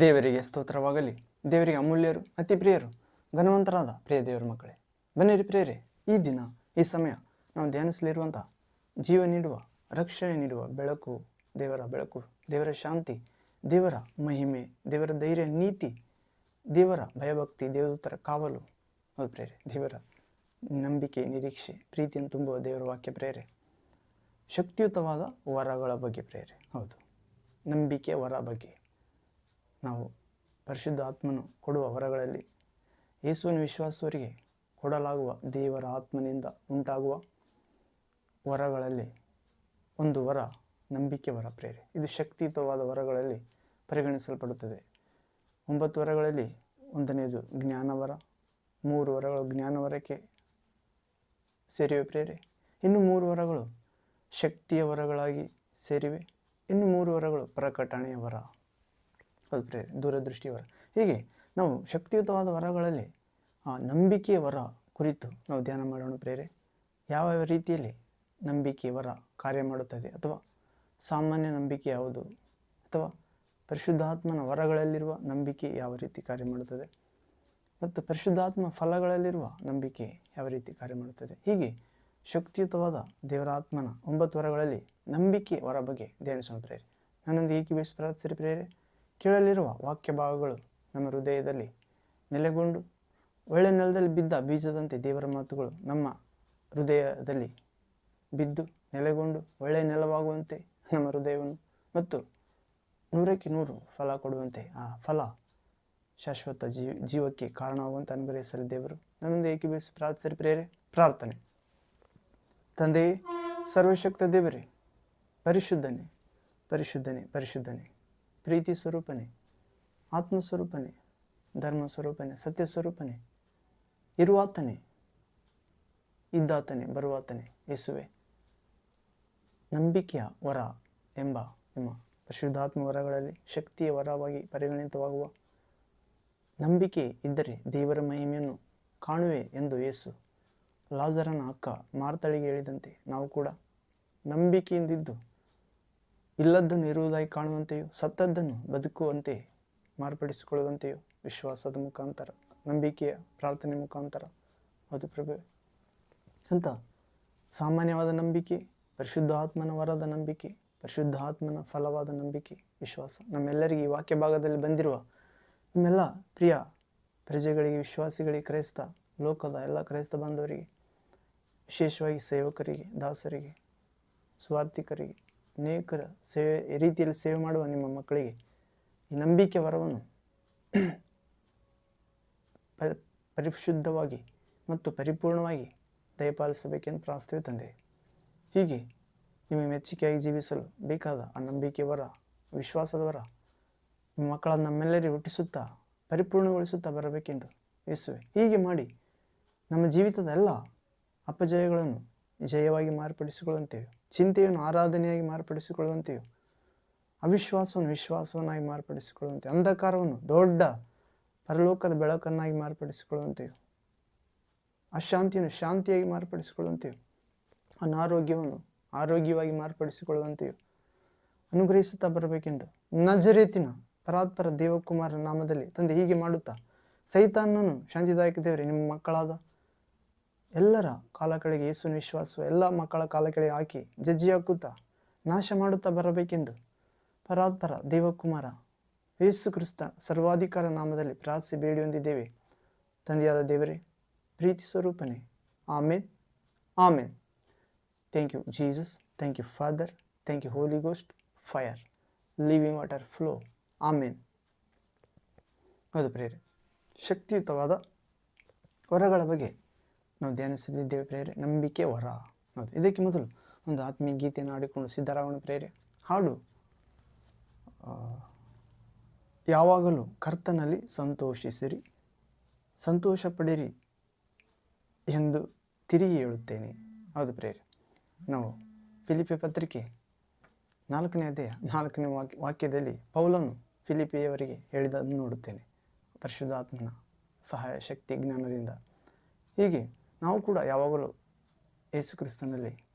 ದೇವರಿಗೆ ಸ್ತೋತ್ರವಾಗಲಿ. ದೇವರಿಗೆ ಅಮೂಲ್ಯರು ಅತಿ ಪ್ರಿಯರು ಘನವಂತರಾದ ಪ್ರಿಯ ದೇವರ ಮಕ್ಕಳೇ. ಬನ್ನಿರಿ ಪ್ರಿಯರೇ, ಈ ದಿನ, ಈ ಸಮಯ ನಾವು ಧ್ಯಾನಿಸಲಿರುವಂಥ ಜೀವ ನೀಡುವ, ರಕ್ಷಣೆ ನೀಡುವ ಬೆಳಕು, ದೇವರ ಬೆಳಕು, ದೇವರ ಶಾಂತಿ, ದೇವರ ಮಹಿಮೆ, ದೇವರ ಧೈರ್ಯ, ನೀತಿ, ದೇವರ ಭಯಭಕ್ತಿ, ದೇವದೂತರ ಕಾವಲು. ಹೌದು ಪ್ರೇರೆ ದೇವರ ನಂಬಿಕೆ, ನಿರೀಕ್ಷೆ, ಪ್ರೀತಿಯನ್ನು ತುಂಬುವ ದೇವರ ವಾಕ್ಯ ಪ್ರೇರೆ ಶಕ್ತಿಯುತವಾದ ವರಗಳ ಬಗ್ಗೆ ಪ್ರೇರೆ ಹೌದು. ನಂಬಿಕೆ ವರ ಬಗ್ಗೆ. ನಾವು ಪರಿಶುದ್ಧ ಆತ್ಮನು ಕೊಡುವ ವರಗಳಲ್ಲಿ ಯೇಸುವಿನ ವಿಶ್ವಾಸವರಿಗೆ ಕೊಡಲಾಗುವ ದೇವರ ಆತ್ಮನಿಂದ ಉಂಟಾಗುವ ವರಗಳಲ್ಲಿ ಒಂದು ವರ, ನಂಬಿಕೆ ವರ, ಪ್ರೇರೆ. ಇದು ಶಕ್ತಿಯುತವಾದ ವರಗಳಲ್ಲಿ ಪರಿಗಣಿಸಲ್ಪಡುತ್ತದೆ. ಒಂಬತ್ತು ವರಗಳಲ್ಲಿ ಒಂದನೆಯದು ಜ್ಞಾನವರ ಮೂರು ವರಗಳು ಜ್ಞಾನವರಕ್ಕೆ ಸೇರಿವೆ ಪ್ರೇರೆ. ಇನ್ನು ಮೂರು ವರಗಳು ಶಕ್ತಿಯ ವರಗಳಾಗಿ ಸೇರಿವೆ. ಇನ್ನು ಮೂರು ವರಗಳು ಪ್ರಕಟಣೆಯ ವರ. ಹೌದು ಪ್ರೇ ದೂರದೃಷ್ಟಿಯ ವರ. ಹೀಗೆ ನಾವು ಶಕ್ತಿಯುತವಾದ ವರಗಳಲ್ಲಿ, ಆ ನಂಬಿಕೆಯ ವರ ಕುರಿತು ನಾವು ಧ್ಯಾನ ಮಾಡೋಣ ಪ್ರೇರೆ. ಯಾವ ಯಾವ ರೀತಿಯಲ್ಲಿ ನಂಬಿಕೆ ವರ ಕಾರ್ಯ ಮಾಡುತ್ತದೆ ಅಥವಾ ಸಾಮಾನ್ಯ ನಂಬಿಕೆ ಯಾವುದು ಅಥವಾ ಪರಿಶುದ್ಧಾತ್ಮನ ವರಗಳಲ್ಲಿರುವ ನಂಬಿಕೆ ಯಾವ ರೀತಿ ಕಾರ್ಯ ಮಾಡುತ್ತದೆ ಮತ್ತು ಪರಿಶುದ್ಧಾತ್ಮ ಫಲಗಳಲ್ಲಿರುವ ನಂಬಿಕೆ ಯಾವ ರೀತಿ ಕಾರ್ಯ ಮಾಡುತ್ತದೆ. ಹೀಗೆ ಶಕ್ತಿಯುತವಾದ ದೇವರಾತ್ಮನ ಒಂಬತ್ತು ವರಗಳಲ್ಲಿ ನಂಬಿಕೆ ವರ ಬಗ್ಗೆ ಧ್ಯಾನಿಸೋಣ ಪ್ರೇರೆ. ನನ್ನೊಂದು ಏಕೀಭವಿಸಿ ಪ್ರಾರ್ಥಿಸಿರಿ ಪ್ರೇರೆ? ಕೇಳಲಿರುವ ವಾಕ್ಯ ಭಾಗಗಳು ನಮ್ಮ ಹೃದಯದಲ್ಲಿ ನೆಲೆಗೊಂಡು ಒಳ್ಳೆ ನೆಲದಲ್ಲಿ ಬಿದ್ದ ಬೀಜದಂತೆ ದೇವರ ಮಾತುಗಳು ನಮ್ಮ ಹೃದಯದಲ್ಲಿ ಬಿದ್ದು ನೆಲೆಗೊಂಡು ಒಳ್ಳೆಯ ನೆಲವಾಗುವಂತೆ ನಮ್ಮ ಹೃದಯವನ್ನು ಮತ್ತು ನೂರಕ್ಕೆ ನೂರು ಫಲ ಕೊಡುವಂತೆ ಆ ಫಲ ಶಾಶ್ವತ ಜೀವ ಜೀವಕ್ಕೆ ಕಾರಣವಾಗುವಂತೆ ಅನುಗ್ರಹಿಸಲಿ ದೇವರು. ನನ್ನೊಂದು ಏಕೀಭವಿಸಿ ಪ್ರಾರ್ಥಿಸರಿ ಪ್ರೇರೆ ಪ್ರಾರ್ಥನೆ. ತಂದೆಯೇ, ಸರ್ವಶಕ್ತ ದೇವರೇ, ಪರಿಶುದ್ಧನೇ ಪರಿಶುದ್ಧನೇ ಪರಿಶುದ್ಧನೇ. ಪ್ರೀತಿ ಸ್ವರೂಪನೇ, ಆತ್ಮ ಸ್ವರೂಪನೇ, ಧರ್ಮ ಸ್ವರೂಪನೇ, ಸತ್ಯ ಸ್ವರೂಪನೇ, ಇರುವಾತನೇ, ಇದ್ದಾತನೇ, ಬರುವಾತನೇ, ಯೇಸುವೆ. ನಂಬಿಕೆಯ ವರ ಎಂಬ ನಿಮ್ಮ ಪರಿಶುದ್ಧಾತ್ಮ ವರಗಳಲ್ಲಿ ಶಕ್ತಿಯ ವರವಾಗಿ ಪರಿಗಣಿತವಾಗುವ ನಂಬಿಕೆ ಇದ್ದರೆ ದೇವರ ಮಹಿಮೆಯನ್ನು ಕಾಣುವೆ ಎಂದು ಯೇಸು ಲಾಜರನ ಅಕ್ಕ ಮಾರ್ತಳಿಗೆ ಹೇಳಿದಂತೆ ನಾವು ಕೂಡ ನಂಬಿಕೆಯಿಂದಿದ್ದು ಇಲ್ಲದ್ದನ್ನು ಇರುವುದಾಗಿ ಕಾಣುವಂತೆಯೂ, ಸತ್ತದ್ದನ್ನು ಬದುಕುವಂತೆ ಮಾರ್ಪಡಿಸಿಕೊಳ್ಳುವಂತೆಯೂ ವಿಶ್ವಾಸದ ಮುಖಾಂತರ, ನಂಬಿಕೆಯ ಪ್ರಾರ್ಥನೆ ಮುಖಾಂತರ. ಅದು ಪ್ರಭು. ಅಂತ ಸಾಮಾನ್ಯವಾದ ನಂಬಿಕೆ, ಪರಿಶುದ್ಧ ಆತ್ಮನ ವರದ ನಂಬಿಕೆ, ಪರಿಶುದ್ಧ ಆತ್ಮನ ಫಲವಾದ ನಂಬಿಕೆ, ವಿಶ್ವಾಸ. ನಮ್ಮೆಲ್ಲರಿಗೆ ಈ ವಾಕ್ಯ ಭಾಗದಲ್ಲಿ ಬಂದಿರುವ ನಮ್ಮೆಲ್ಲ ಪ್ರಿಯ ಪ್ರಜೆಗಳಿಗೆ, ವಿಶ್ವಾಸಿಗಳಿಗೆ, ಕ್ರೈಸ್ತ ಲೋಕದ ಎಲ್ಲ ಕ್ರೈಸ್ತ ಬಾಂಧವರಿಗೆ, ವಿಶೇಷವಾಗಿ ಸೇವಕರಿಗೆ, ದಾಸರಿಗೆ, ಸ್ವಾರ್ಥಿಕರಿಗೆ ಅನೇಕರ ಸೇವೆ, ರೀತಿಯಲ್ಲಿ ಸೇವೆ ಮಾಡುವ ನಿಮ್ಮ ಮಕ್ಕಳಿಗೆ ಈ ನಂಬಿಕೆ ವರವನ್ನು ಪರಿಶುದ್ಧವಾಗಿ ಮತ್ತು ಪರಿಪೂರ್ಣವಾಗಿ ದಯಪಾಲಿಸಬೇಕೆಂದು ಪ್ರಾರ್ಥಿಸುತ್ತೇವೆ ತಂದೆ. ಹೀಗೆ ನಿಮ್ಮ ಮೆಚ್ಚುಗೆಯಾಗಿ ಜೀವಿಸಲು ಬೇಕಾದ ಆ ನಂಬಿಕೆ ವರ, ವಿಶ್ವಾಸದ ವರ ನಿಮ್ಮ ಮಕ್ಕಳನ್ನು ನಮ್ಮೆಲ್ಲರಿಗೂ ಹುಟ್ಟಿಸುತ್ತಾ, ಪರಿಪೂರ್ಣಗೊಳಿಸುತ್ತಾ ಬರಬೇಕೆಂದು ಯೇಸುವೆ ಹೀಗೆ ಮಾಡಿ ನಮ್ಮ ಜೀವಿತದ ಎಲ್ಲ ಅಪಜಯಗಳನ್ನು ಜಯವಾಗಿ ಮಾರ್ಪಡಿಸಿಕೊಳ್ಳುವಂತೆಯೂ ಚಿಂತೆಯನ್ನು ಆರಾಧನೆಯಾಗಿ ಮಾರ್ಪಡಿಸಿಕೊಳ್ಳುವಂತೆಯೂ, ಅವಿಶ್ವಾಸವನ್ನು ವಿಶ್ವಾಸವನ್ನಾಗಿ ಮಾರ್ಪಡಿಸಿಕೊಳ್ಳುವಂತೆ ಅಂಧಕಾರವನ್ನು ದೊಡ್ಡ ಪರಲೋಕದ ಬೆಳಕನ್ನಾಗಿ ಮಾರ್ಪಡಿಸಿಕೊಳ್ಳುವಂತೆಯೂ, ಅಶಾಂತಿಯನ್ನು ಶಾಂತಿಯಾಗಿ ಮಾರ್ಪಡಿಸಿಕೊಳ್ಳುವಂತೆಯೂ, ಅನಾರೋಗ್ಯವನ್ನು ಆರೋಗ್ಯವಾಗಿ ಮಾರ್ಪಡಿಸಿಕೊಳ್ಳುವಂತೆಯೂ ಅನುಗ್ರಹಿಸುತ್ತಾ ಬರಬೇಕೆಂದು ನಜರೇತಿನ ಪರಾತ್ಪರ ದೇವಕುಮಾರ ನಾಮದಲ್ಲಿ ತಂದೆ ಹೀಗೆ ಮಾಡುತ್ತಾ ಸೈತಾನನು ಶಾಂತಿದಾಯಕ ದೇವರೇ, ನಿಮ್ಮ ಮಕ್ಕಳಾದ ಎಲ್ಲರ ಕಾಲ ಕೆಳಗೆ ಯೇಸುವಿನ ವಿಶ್ವಾಸ, ಎಲ್ಲ ಮಕ್ಕಳ ಕಾಲ ಕೆಳಗೆ ಹಾಕಿ ಜಜ್ಜಿ ಹಾಕುತ್ತಾ ನಾಶ ಮಾಡುತ್ತಾ ಬರಬೇಕೆಂದು ಪರಾತ್ಪರ ದೇವಕುಮಾರ ಯೇಸು ಕ್ರಿಸ್ತ ಸರ್ವಾಧಿಕಾರ ನಾಮದಲ್ಲಿ ಪ್ರಾರ್ಥಿಸಿ ಬೇಡಿ ಹೊಂದಿದ್ದೇವೆ. ತಂದೆಯಾದ ದೇವರೇ, ಪ್ರೀತಿ ಸ್ವರೂಪನೇ, amen amen. Thank you Jesus thank you father thank you holy ghost fire living water flow amen ಹೌದು ಪ್ರೇರೆ ಶಕ್ತಿಯುತವಾದ ವರಗಳ ಬಗ್ಗೆ ನಾವು ಧ್ಯಾನಿಸಲಿದ್ದೇವೆ ಪ್ರೇರೆ, ನಂಬಿಕೆ ವರ ಹೌದು ಇದಕ್ಕೆ ಮೊದಲು ಒಂದು ಆತ್ಮೀಯ ಗೀತೆಯನ್ನು ಆಡಿಕೊಂಡು ಸಿದ್ಧರಾಗೋಣ ಪ್ರೇರೆ. ಹಾಡು ಯಾವಾಗಲೂ ಕರ್ತನಲ್ಲಿ ಸಂತೋಷಿಸಿರಿ, ಸಂತೋಷ ಪಡಿರಿ ಎಂದು ತಿರುಗಿ ಹೇಳುತ್ತೇನೆ. ಹೌದು ಪ್ರೇರೆ. ನಾವು ಫಿಲಿಪಿ ಪತ್ರಿಕೆ ನಾಲ್ಕನೇ ಅಧ್ಯಾಯ, ನಾಲ್ಕನೇ ವಾಕ್ಯ ವಾಕ್ಯದಲ್ಲಿ ಪೌಲನು ಫಿಲಿಪಿಯವರಿಗೆ ಹೇಳಿದ್ದನ್ನು ನೋಡುತ್ತೇನೆ. ಪರಿಶುದ್ಧಾತ್ಮನ ಸಹಾಯ, ಶಕ್ತಿ, ಜ್ಞಾನದಿಂದ. ಹೀಗೆ ನಾವು ಕೂಡ ಯಾವಾಗಲೂ ಯೇಸು ಕ್ರಿಸ್ತನಲ್ಲಿ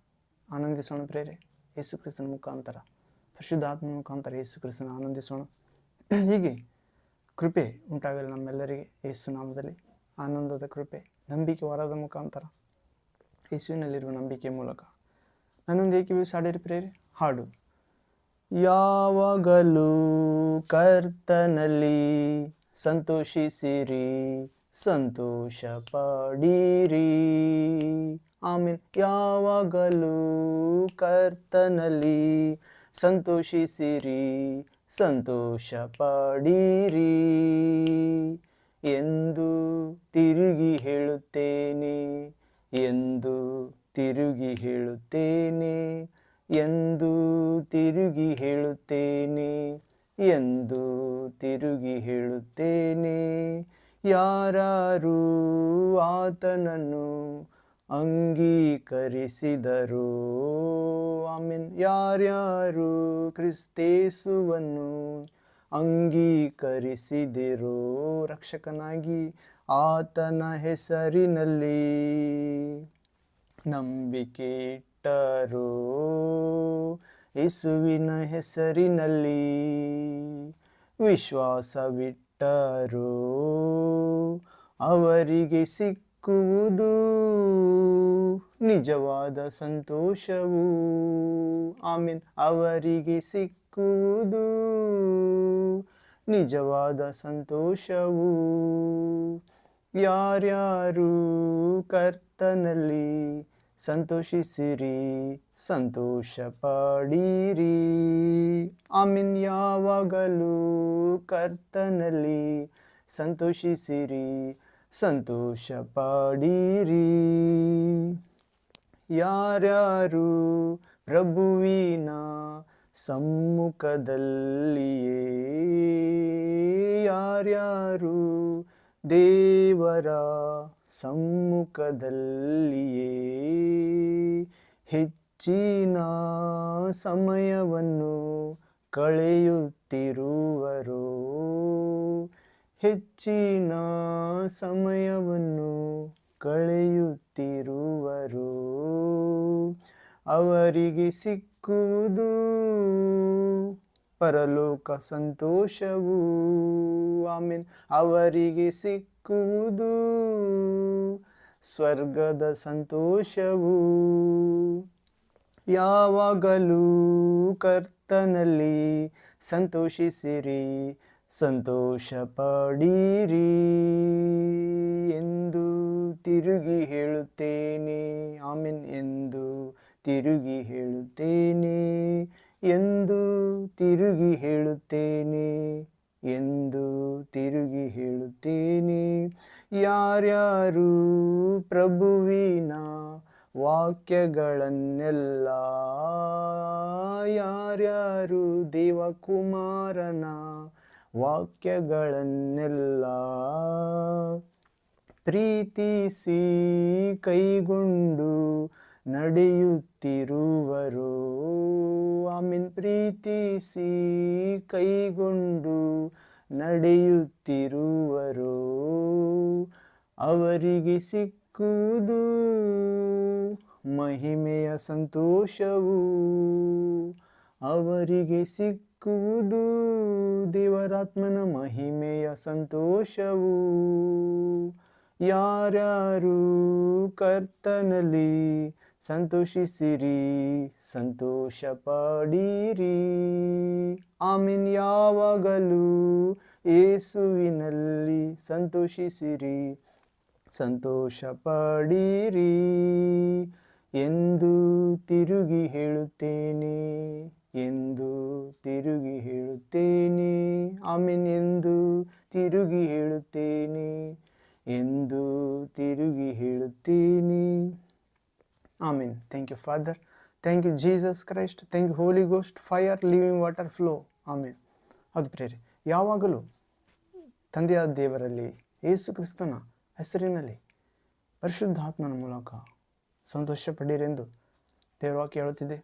ಆನಂದಿಸೋಣ ಪ್ರೇರೆ. ಯೇಸು ಕ್ರಿಸ್ತನ ಮುಖಾಂತರ ಪರಿಶುದ್ಧಾತ್ಮ ಮುಖಾಂತರ ಯೇಸು ಕ್ರಿಸ್ತನ ಆನಂದಿಸೋಣ. ಹೀಗೆ ಕೃಪೆ ಉಂಟಾಗಲಿ ನಮ್ಮೆಲ್ಲರಿಗೆ ಯೇಸು ನಾಮದಲ್ಲಿ. ಆನಂದದ ಕೃಪೆ, ನಂಬಿಕೆ ವರದ ಮುಖಾಂತರ ಯೇಸುವಿನಲ್ಲಿರುವ ನಂಬಿಕೆ ಮೂಲಕ. ನನ್ನೊಂದು ಏಕೆ ಸಾಡಿರಿ ಪ್ರೇರೆ? ಹಾಡು. ಯಾವಾಗಲೂ ಕರ್ತನಲ್ಲಿ ಸಂತೋಷಿಸಿರಿ. ಸಂತೋಷ ಪಡೀರಿ ಆಮೇಲೆ ಯಾವಾಗಲೂ ಕರ್ತನಲ್ಲಿ ಸಂತೋಷಿಸಿರಿ ಸಂತೋಷ ಪಡೀರಿ ಎಂದು ತಿರುಗಿ ಹೇಳುತ್ತೇನೆ, ಎಂದು ತಿರುಗಿ ಹೇಳುತ್ತೇನೆ, ಎಂದು ತಿರುಗಿ ಹೇಳುತ್ತೇನೆ, ಎಂದು ತಿರುಗಿ ಹೇಳುತ್ತೇನೆ. ಯಾರು ಆತನನ್ನು ಅಂಗೀಕರಿಸಿದರು. ಆಮೇನ್. ಯಾರ್ಯಾರು ಕ್ರಿಸ್ತೇಸುವನ್ನು ಅಂಗೀಕರಿಸಿದಿರೋ ರಕ್ಷಕನಾಗಿ ಆತನ ಹೆಸರಿನಲ್ಲಿ ನಂಬಿಕೆ ಇಟ್ಟರು. ಯೇಸುವಿನ ಹೆಸರಿನಲ್ಲಿ ವಿಶ್ವಾಸವಿಟ್ಟರೋ ಅವರಿಗೆ ಸಿಕ್ಕುವುದು ನಿಜವಾದ ಸಂತೋಷವು. ಆಮೀನ್. ಅವರಿಗೆ ಸಿಕ್ಕುವುದು ನಿಜವಾದ ಸಂತೋಷವು. ಯಾರ್ಯಾರು ಕರ್ತನಲ್ಲಿ ಸಂತೋಷಿಸಿರಿ ಸಂತೋಷ ಪಡೀರಿ ಆಮೀನ್ ಯಾವಾಗಲೂ ಕರ್ತನಲ್ಲಿ ಸಂತೋಷಿಸಿರಿ ಸಂತೋಷ ಪಡೀರಿ ಯಾರ್ಯಾರು ಪ್ರಭುವಿನ ಸಮ್ಮುಖದಲ್ಲಿಯೇ ಯಾರ್ಯಾರು ದೇವರ ಸಮ್ಮುಖದಲ್ಲಿಯೇ ಹೆಚ್ಚಿನ ಸಮಯವನ್ನು ಕಳೆಯುತ್ತಿರುವರು. ಹೆಚ್ಚಿನ ಸಮಯವನ್ನು ಕಳೆಯುತ್ತಿರುವರು. ಅವರಿಗೆ ಸಿಕ್ಕುವುದು ಪರಲೋಕ ಸಂತೋಷವು. ಆಮೇನ್. ಅವರಿಗೆ ಸಿಕ್ಕುವುದು ಸ್ವರ್ಗದ ಸಂತೋಷವು. ಯಾವಾಗಲೂ ಕರ್ತನಲ್ಲಿ ಸಂತೋಷಿಸಿರಿ ಸಂತೋಷ ಪಡೀರಿ ಎಂದು ತಿರುಗಿ ಹೇಳುತ್ತೇನೆ. ಆಮೇನ್ ಎಂದು ತಿರುಗಿ ಹೇಳುತ್ತೇನೆ ಎಂದು ತಿರುಗಿ ಹೇಳುತ್ತೇನೆ ಎಂದು ತಿರುಗಿ ಹೇಳುತ್ತೇನೆ. ಯಾರ್ಯಾರು ಪ್ರಭುವಿನ ವಾಕ್ಯಗಳನ್ನೆಲ್ಲ ಯಾರ್ಯಾರು ದೇವಕುಮಾರನ ವಾಕ್ಯಗಳನ್ನೆಲ್ಲ ಪ್ರೀತಿಸಿ ಕೈಗೊಂಡು ನಡೆಯುತ್ತಿರುವರು. ಆಮೀನ್. ಪ್ರೀತಿಸಿ ಕೈಗೊಂಡು ನಡೆಯುತ್ತಿರುವರು. ಅವರಿಗೆ ಸಿಕ್ಕುವುದು ಮಹಿಮೆಯ ಸಂತೋಷವು ಅವರಿಗೆ ಸಿಕ್ಕುವುದು. ದೇವರಾತ್ಮನ ಮಹಿಮೆಯ ಸಂತೋಷವು ಯಾರ್ಯಾರು ಕರ್ತನಲ್ಲಿ ಸಂತೋಷಿಸಿರಿ, ಸಂತೋಷ ಪಡೀರಿ. ಆಮೇನ್. ಯಾವಾಗಲೂ ಏಸುವಿನಲ್ಲಿ ಸಂತೋಷಿಸಿರಿ ಸಂತೋಷ ಪಡೀರಿ ಎಂದು ತಿರುಗಿ ಹೇಳುತ್ತೇನೆ, ಎಂದು ತಿರುಗಿ ಹೇಳುತ್ತೇನೆ, ಆಮೇನ್ ಎಂದು ತಿರುಗಿ ಹೇಳುತ್ತೇನೆ, ಎಂದು ತಿರುಗಿ ಹೇಳುತ್ತೇನೆ. Amen. Thank you, father. Thank you, Jesus Christ. Thank you, holy ghost. Fire, living water flow. Amen. ಅದು ಪ್ರೇರಿ, ಯಾವಾಗಲೂ ತಂದೆಯಾದ ದೇವರಲ್ಲಿ ಯೇಸು ಕ್ರಿಸ್ತನ ಹೆಸರಿನಲ್ಲಿ ಪರಿಶುದ್ಧಾತ್ಮನ ಮೂಲಕ ಸಂತೋಷ ಪಡೀರೆಂದು ದೇವರು ವಾಕ್ಯ ಹೇಳುತ್ತಿದೆ.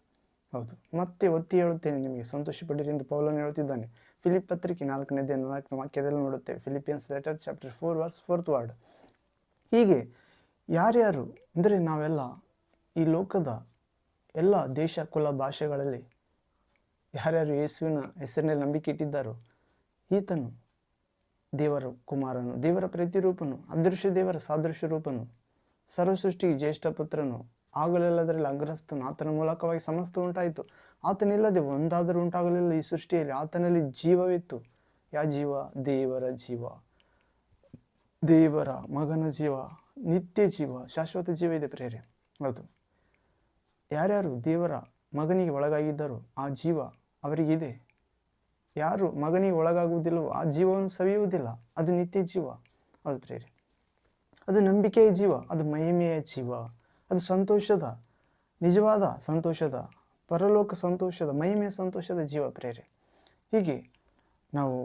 ಹೌದು. ಮತ್ತೆ ಒತ್ತಿ ಹೇಳುತ್ತೇನೆ ನಿಮಗೆ. ಸಂತೋಷ ಎಂದು ಪೌಲನು ಹೇಳುತ್ತಿದ್ದಾನೆ. ಫಿಲಿಪ್ ಪತ್ರಿಕೆ ನಾಲ್ಕನೇ ದಿನ ನಾಲ್ಕನೇ ವಾಕ್ಯದಲ್ಲಿ ನೋಡುತ್ತೇವೆ. Philippians letter chapter four verse fourth word ಹೀಗೆ ಯಾರ್ಯಾರು ಅಂದರೆ ನಾವೆಲ್ಲ ಈ ಲೋಕದ ಎಲ್ಲ ದೇಶ, ಕುಲ, ಭಾಷೆಗಳಲ್ಲಿ ಯಾರ್ಯಾರು ಯೇಸುವಿನ ಹೆಸರಿನಲ್ಲಿ ನಂಬಿಕೆ ಇಟ್ಟಿದ್ದಾರೋ ಈತನು ದೇವರ ಕುಮಾರನು, ದೇವರ ಪ್ರತಿರೂಪನು ಅದೃಶ್ಯ ದೇವರ ಸಾದೃಶ್ಯ ರೂಪನು, ಸರ್ವಸೃಷ್ಟಿ ಜ್ಯೇಷ್ಠ ಪುತ್ರನು, ಆಗಲೆಲ್ಲದರಲ್ಲಿ ಅಗ್ರಸ್ತನು ಆತನ ಮೂಲಕವಾಗಿ ಸಮಸ್ತ ಉಂಟಾಯಿತು. ಆತನಿಲ್ಲದೆ ಒಂದಾದರೂ ಉಂಟಾಗಲಿಲ್ಲ. ಈ ಸೃಷ್ಟಿಯಲ್ಲಿ ಆತನಲ್ಲಿ ಜೀವವಿತ್ತು. ಯಾ ಜೀವ? ದೇವರ ಜೀವ. ದೇವರ ಮಗನ ಜೀವ. ನಿತ್ಯ ಜೀವ. ಶಾಶ್ವತ ಜೀವ ಇದೆ ಪ್ರೇರೆ ಹೌದು. ಯಾರ್ಯಾರು ದೇವರ ಮಗನಿಗೆ ಒಳಗಾಗಿದ್ದಾರೋ ಆ ಜೀವ ಅವರಿಗಿದೆ. ಯಾರು ಮಗನಿಗೆ ಒಳಗಾಗುವುದಿಲ್ಲವೋ ಆ ಜೀವವನ್ನು ಸವಿಯುವುದಿಲ್ಲ. ಅದು ನಿತ್ಯ ಜೀವ. ಅದು ಪ್ರೇರೆ ಅದು ನಂಬಿಕೆಯ ಜೀವ, ಅದು ಮಹಿಮೆಯ ಜೀವ, ಅದು ಸಂತೋಷದ, ನಿಜವಾದ ಸಂತೋಷದ, ಪರಲೋಕ ಸಂತೋಷದ, ಮಹಿಮೆಯ ಸಂತೋಷದ ಜೀವ ಪ್ರೇರಿ ಹೀಗೆ ನಾವು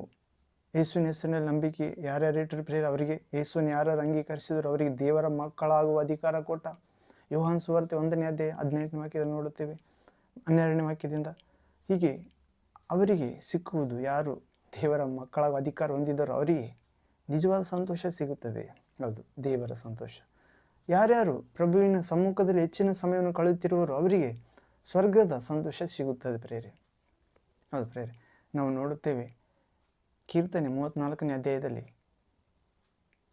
ಯೇಸುವಿನ ಹೆಸರಿನಲ್ಲಿ ನಂಬಿಕೆ ಯಾರ್ಯಾರು ಇಟ್ಟರು ಪ್ರೇರೆ ಅವರಿಗೆ ಯೇಸುವಿನ ಯಾರ್ಯಾರು ಅಂಗೀಕರಿಸಿದ್ರು ಅವರಿಗೆ ದೇವರ ಮಕ್ಕಳಾಗುವ ಅಧಿಕಾರ ಕೊಟ್ಟ ಯೋಹಾನ್ ಸುವಾರ್ತೆ ಒಂದನೇ ಅಧ್ಯಾಯ ಹದಿನೆಂಟನೇ ವಾಕ್ಯದಲ್ಲಿ ನೋಡುತ್ತೇವೆ, ಹನ್ನೆರಡನೇ ವಾಕ್ಯದಿಂದ ಹೀಗೆ ಅವರಿಗೆ ಸಿಕ್ಕುವುದು ಯಾರು? ದೇವರ ಮಕ್ಕಳ ಅಧಿಕಾರ ಹೊಂದಿದ್ದಾರೋ ಅವರಿಗೆ ನಿಜವಾದ ಸಂತೋಷ ಸಿಗುತ್ತದೆ. ಹೌದು, ದೇವರ ಸಂತೋಷ. ಯಾರ್ಯಾರು ಪ್ರಭುವಿನ ಸಮ್ಮುಖದಲ್ಲಿ ಹೆಚ್ಚಿನ ಸಮಯವನ್ನು ಕಳೆಯುತ್ತಿರುವವರು ಅವರಿಗೆ ಸ್ವರ್ಗದ ಸಂತೋಷ ಸಿಗುತ್ತದೆ ಪ್ರೇರೆ. ಹೌದು ಪ್ರೇರೆ, ನಾವು ನೋಡುತ್ತೇವೆ ಕೀರ್ತನೆ ಮೂವತ್ತ್ನಾಲ್ಕನೇ ಅಧ್ಯಾಯದಲ್ಲಿ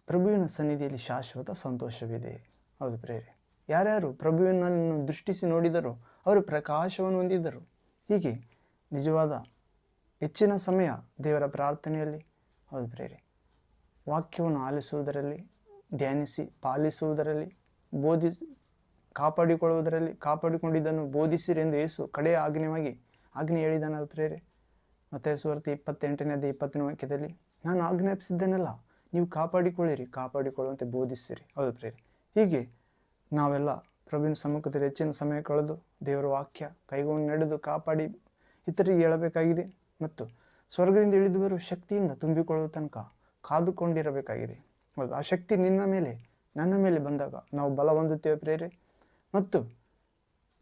ಪ್ರಭುವಿನ ಸನ್ನಿಧಿಯಲ್ಲಿ ಶಾಶ್ವತ ಸಂತೋಷವಿದೆ. ಹೌದು ಪ್ರೇರೆ, ಯಾರ್ಯಾರು ಪ್ರಭುವಿನನ್ನು ದೃಷ್ಟಿಸಿ ನೋಡಿದರೋ ಅವರು ಪ್ರಕಾಶವನ್ನು ಹೊಂದಿದ್ದರು. ಹೀಗೆ ನಿಜವಾದ ಹೆಚ್ಚಿನ ಸಮಯ ದೇವರ ಪ್ರಾರ್ಥನೆಯಲ್ಲಿ ಹೌದು ಪ್ರೇರಿ ವಾಕ್ಯವನ್ನು ಆಲಿಸುವುದರಲ್ಲಿ, ಧ್ಯಾನಿಸಿ, ಪಾಲಿಸುವುದರಲ್ಲಿ, ಬೋಧಿ, ಕಾಪಾಡಿಕೊಳ್ಳುವುದರಲ್ಲಿ, ಕಾಪಾಡಿಕೊಂಡಿದ್ದನ್ನು ಬೋಧಿಸಿರಿ ಎಂದು ಯೇಸು ಕಡೆಯ ಆಜ್ಞೆಯಾಗಿ ಆಜ್ಞೆ ಹೇಳಿದನಲ್ಲ ಪ್ರೇರೆ ಮತ್ತೆ ಸುವರ್ತಿ ಇಪ್ಪತ್ತೆಂಟನೇದು ಇಪ್ಪತ್ತನೇ ವಾಕ್ಯದಲ್ಲಿ, ನಾನು ಆಜ್ಞಾಪಿಸಿದ್ದೇನೆಲ್ಲ ನೀವು ಕಾಪಾಡಿಕೊಳ್ಳಿರಿ, ಕಾಪಾಡಿಕೊಳ್ಳುವಂತೆ ಬೋಧಿಸಿರಿ ಹೌದು ಪ್ರೇರಿ ಹೀಗೆ ನಾವೆಲ್ಲ ಪ್ರಭುವಿನ ಸಮ್ಮುಖದಲ್ಲಿ ಹೆಚ್ಚಿನ ಸಮಯ ಕಳೆದು ದೇವರ ವಾಕ್ಯ, ಕೈಗೊಂಡು ನಡೆದು ಕಾಪಾಡಿ ಇತರಿಗೆ ಹೇಳಬೇಕಾಗಿದೆ ಮತ್ತು ಸ್ವರ್ಗದಿಂದ ಇಳಿದು ಬರುವ ಶಕ್ತಿಯಿಂದ ತುಂಬಿಕೊಳ್ಳುವ ತನಕ ಕಾದುಕೊಂಡಿರಬೇಕಾಗಿದೆ. ಹೌದು, ಆ ಶಕ್ತಿ ನಿನ್ನ ಮೇಲೆ, ನನ್ನ ಮೇಲೆ ಬಂದಾಗ ನಾವು ಬಲ ಹೊಂದುತ್ತೇವೆ ಪ್ರೇರೆ. ಮತ್ತು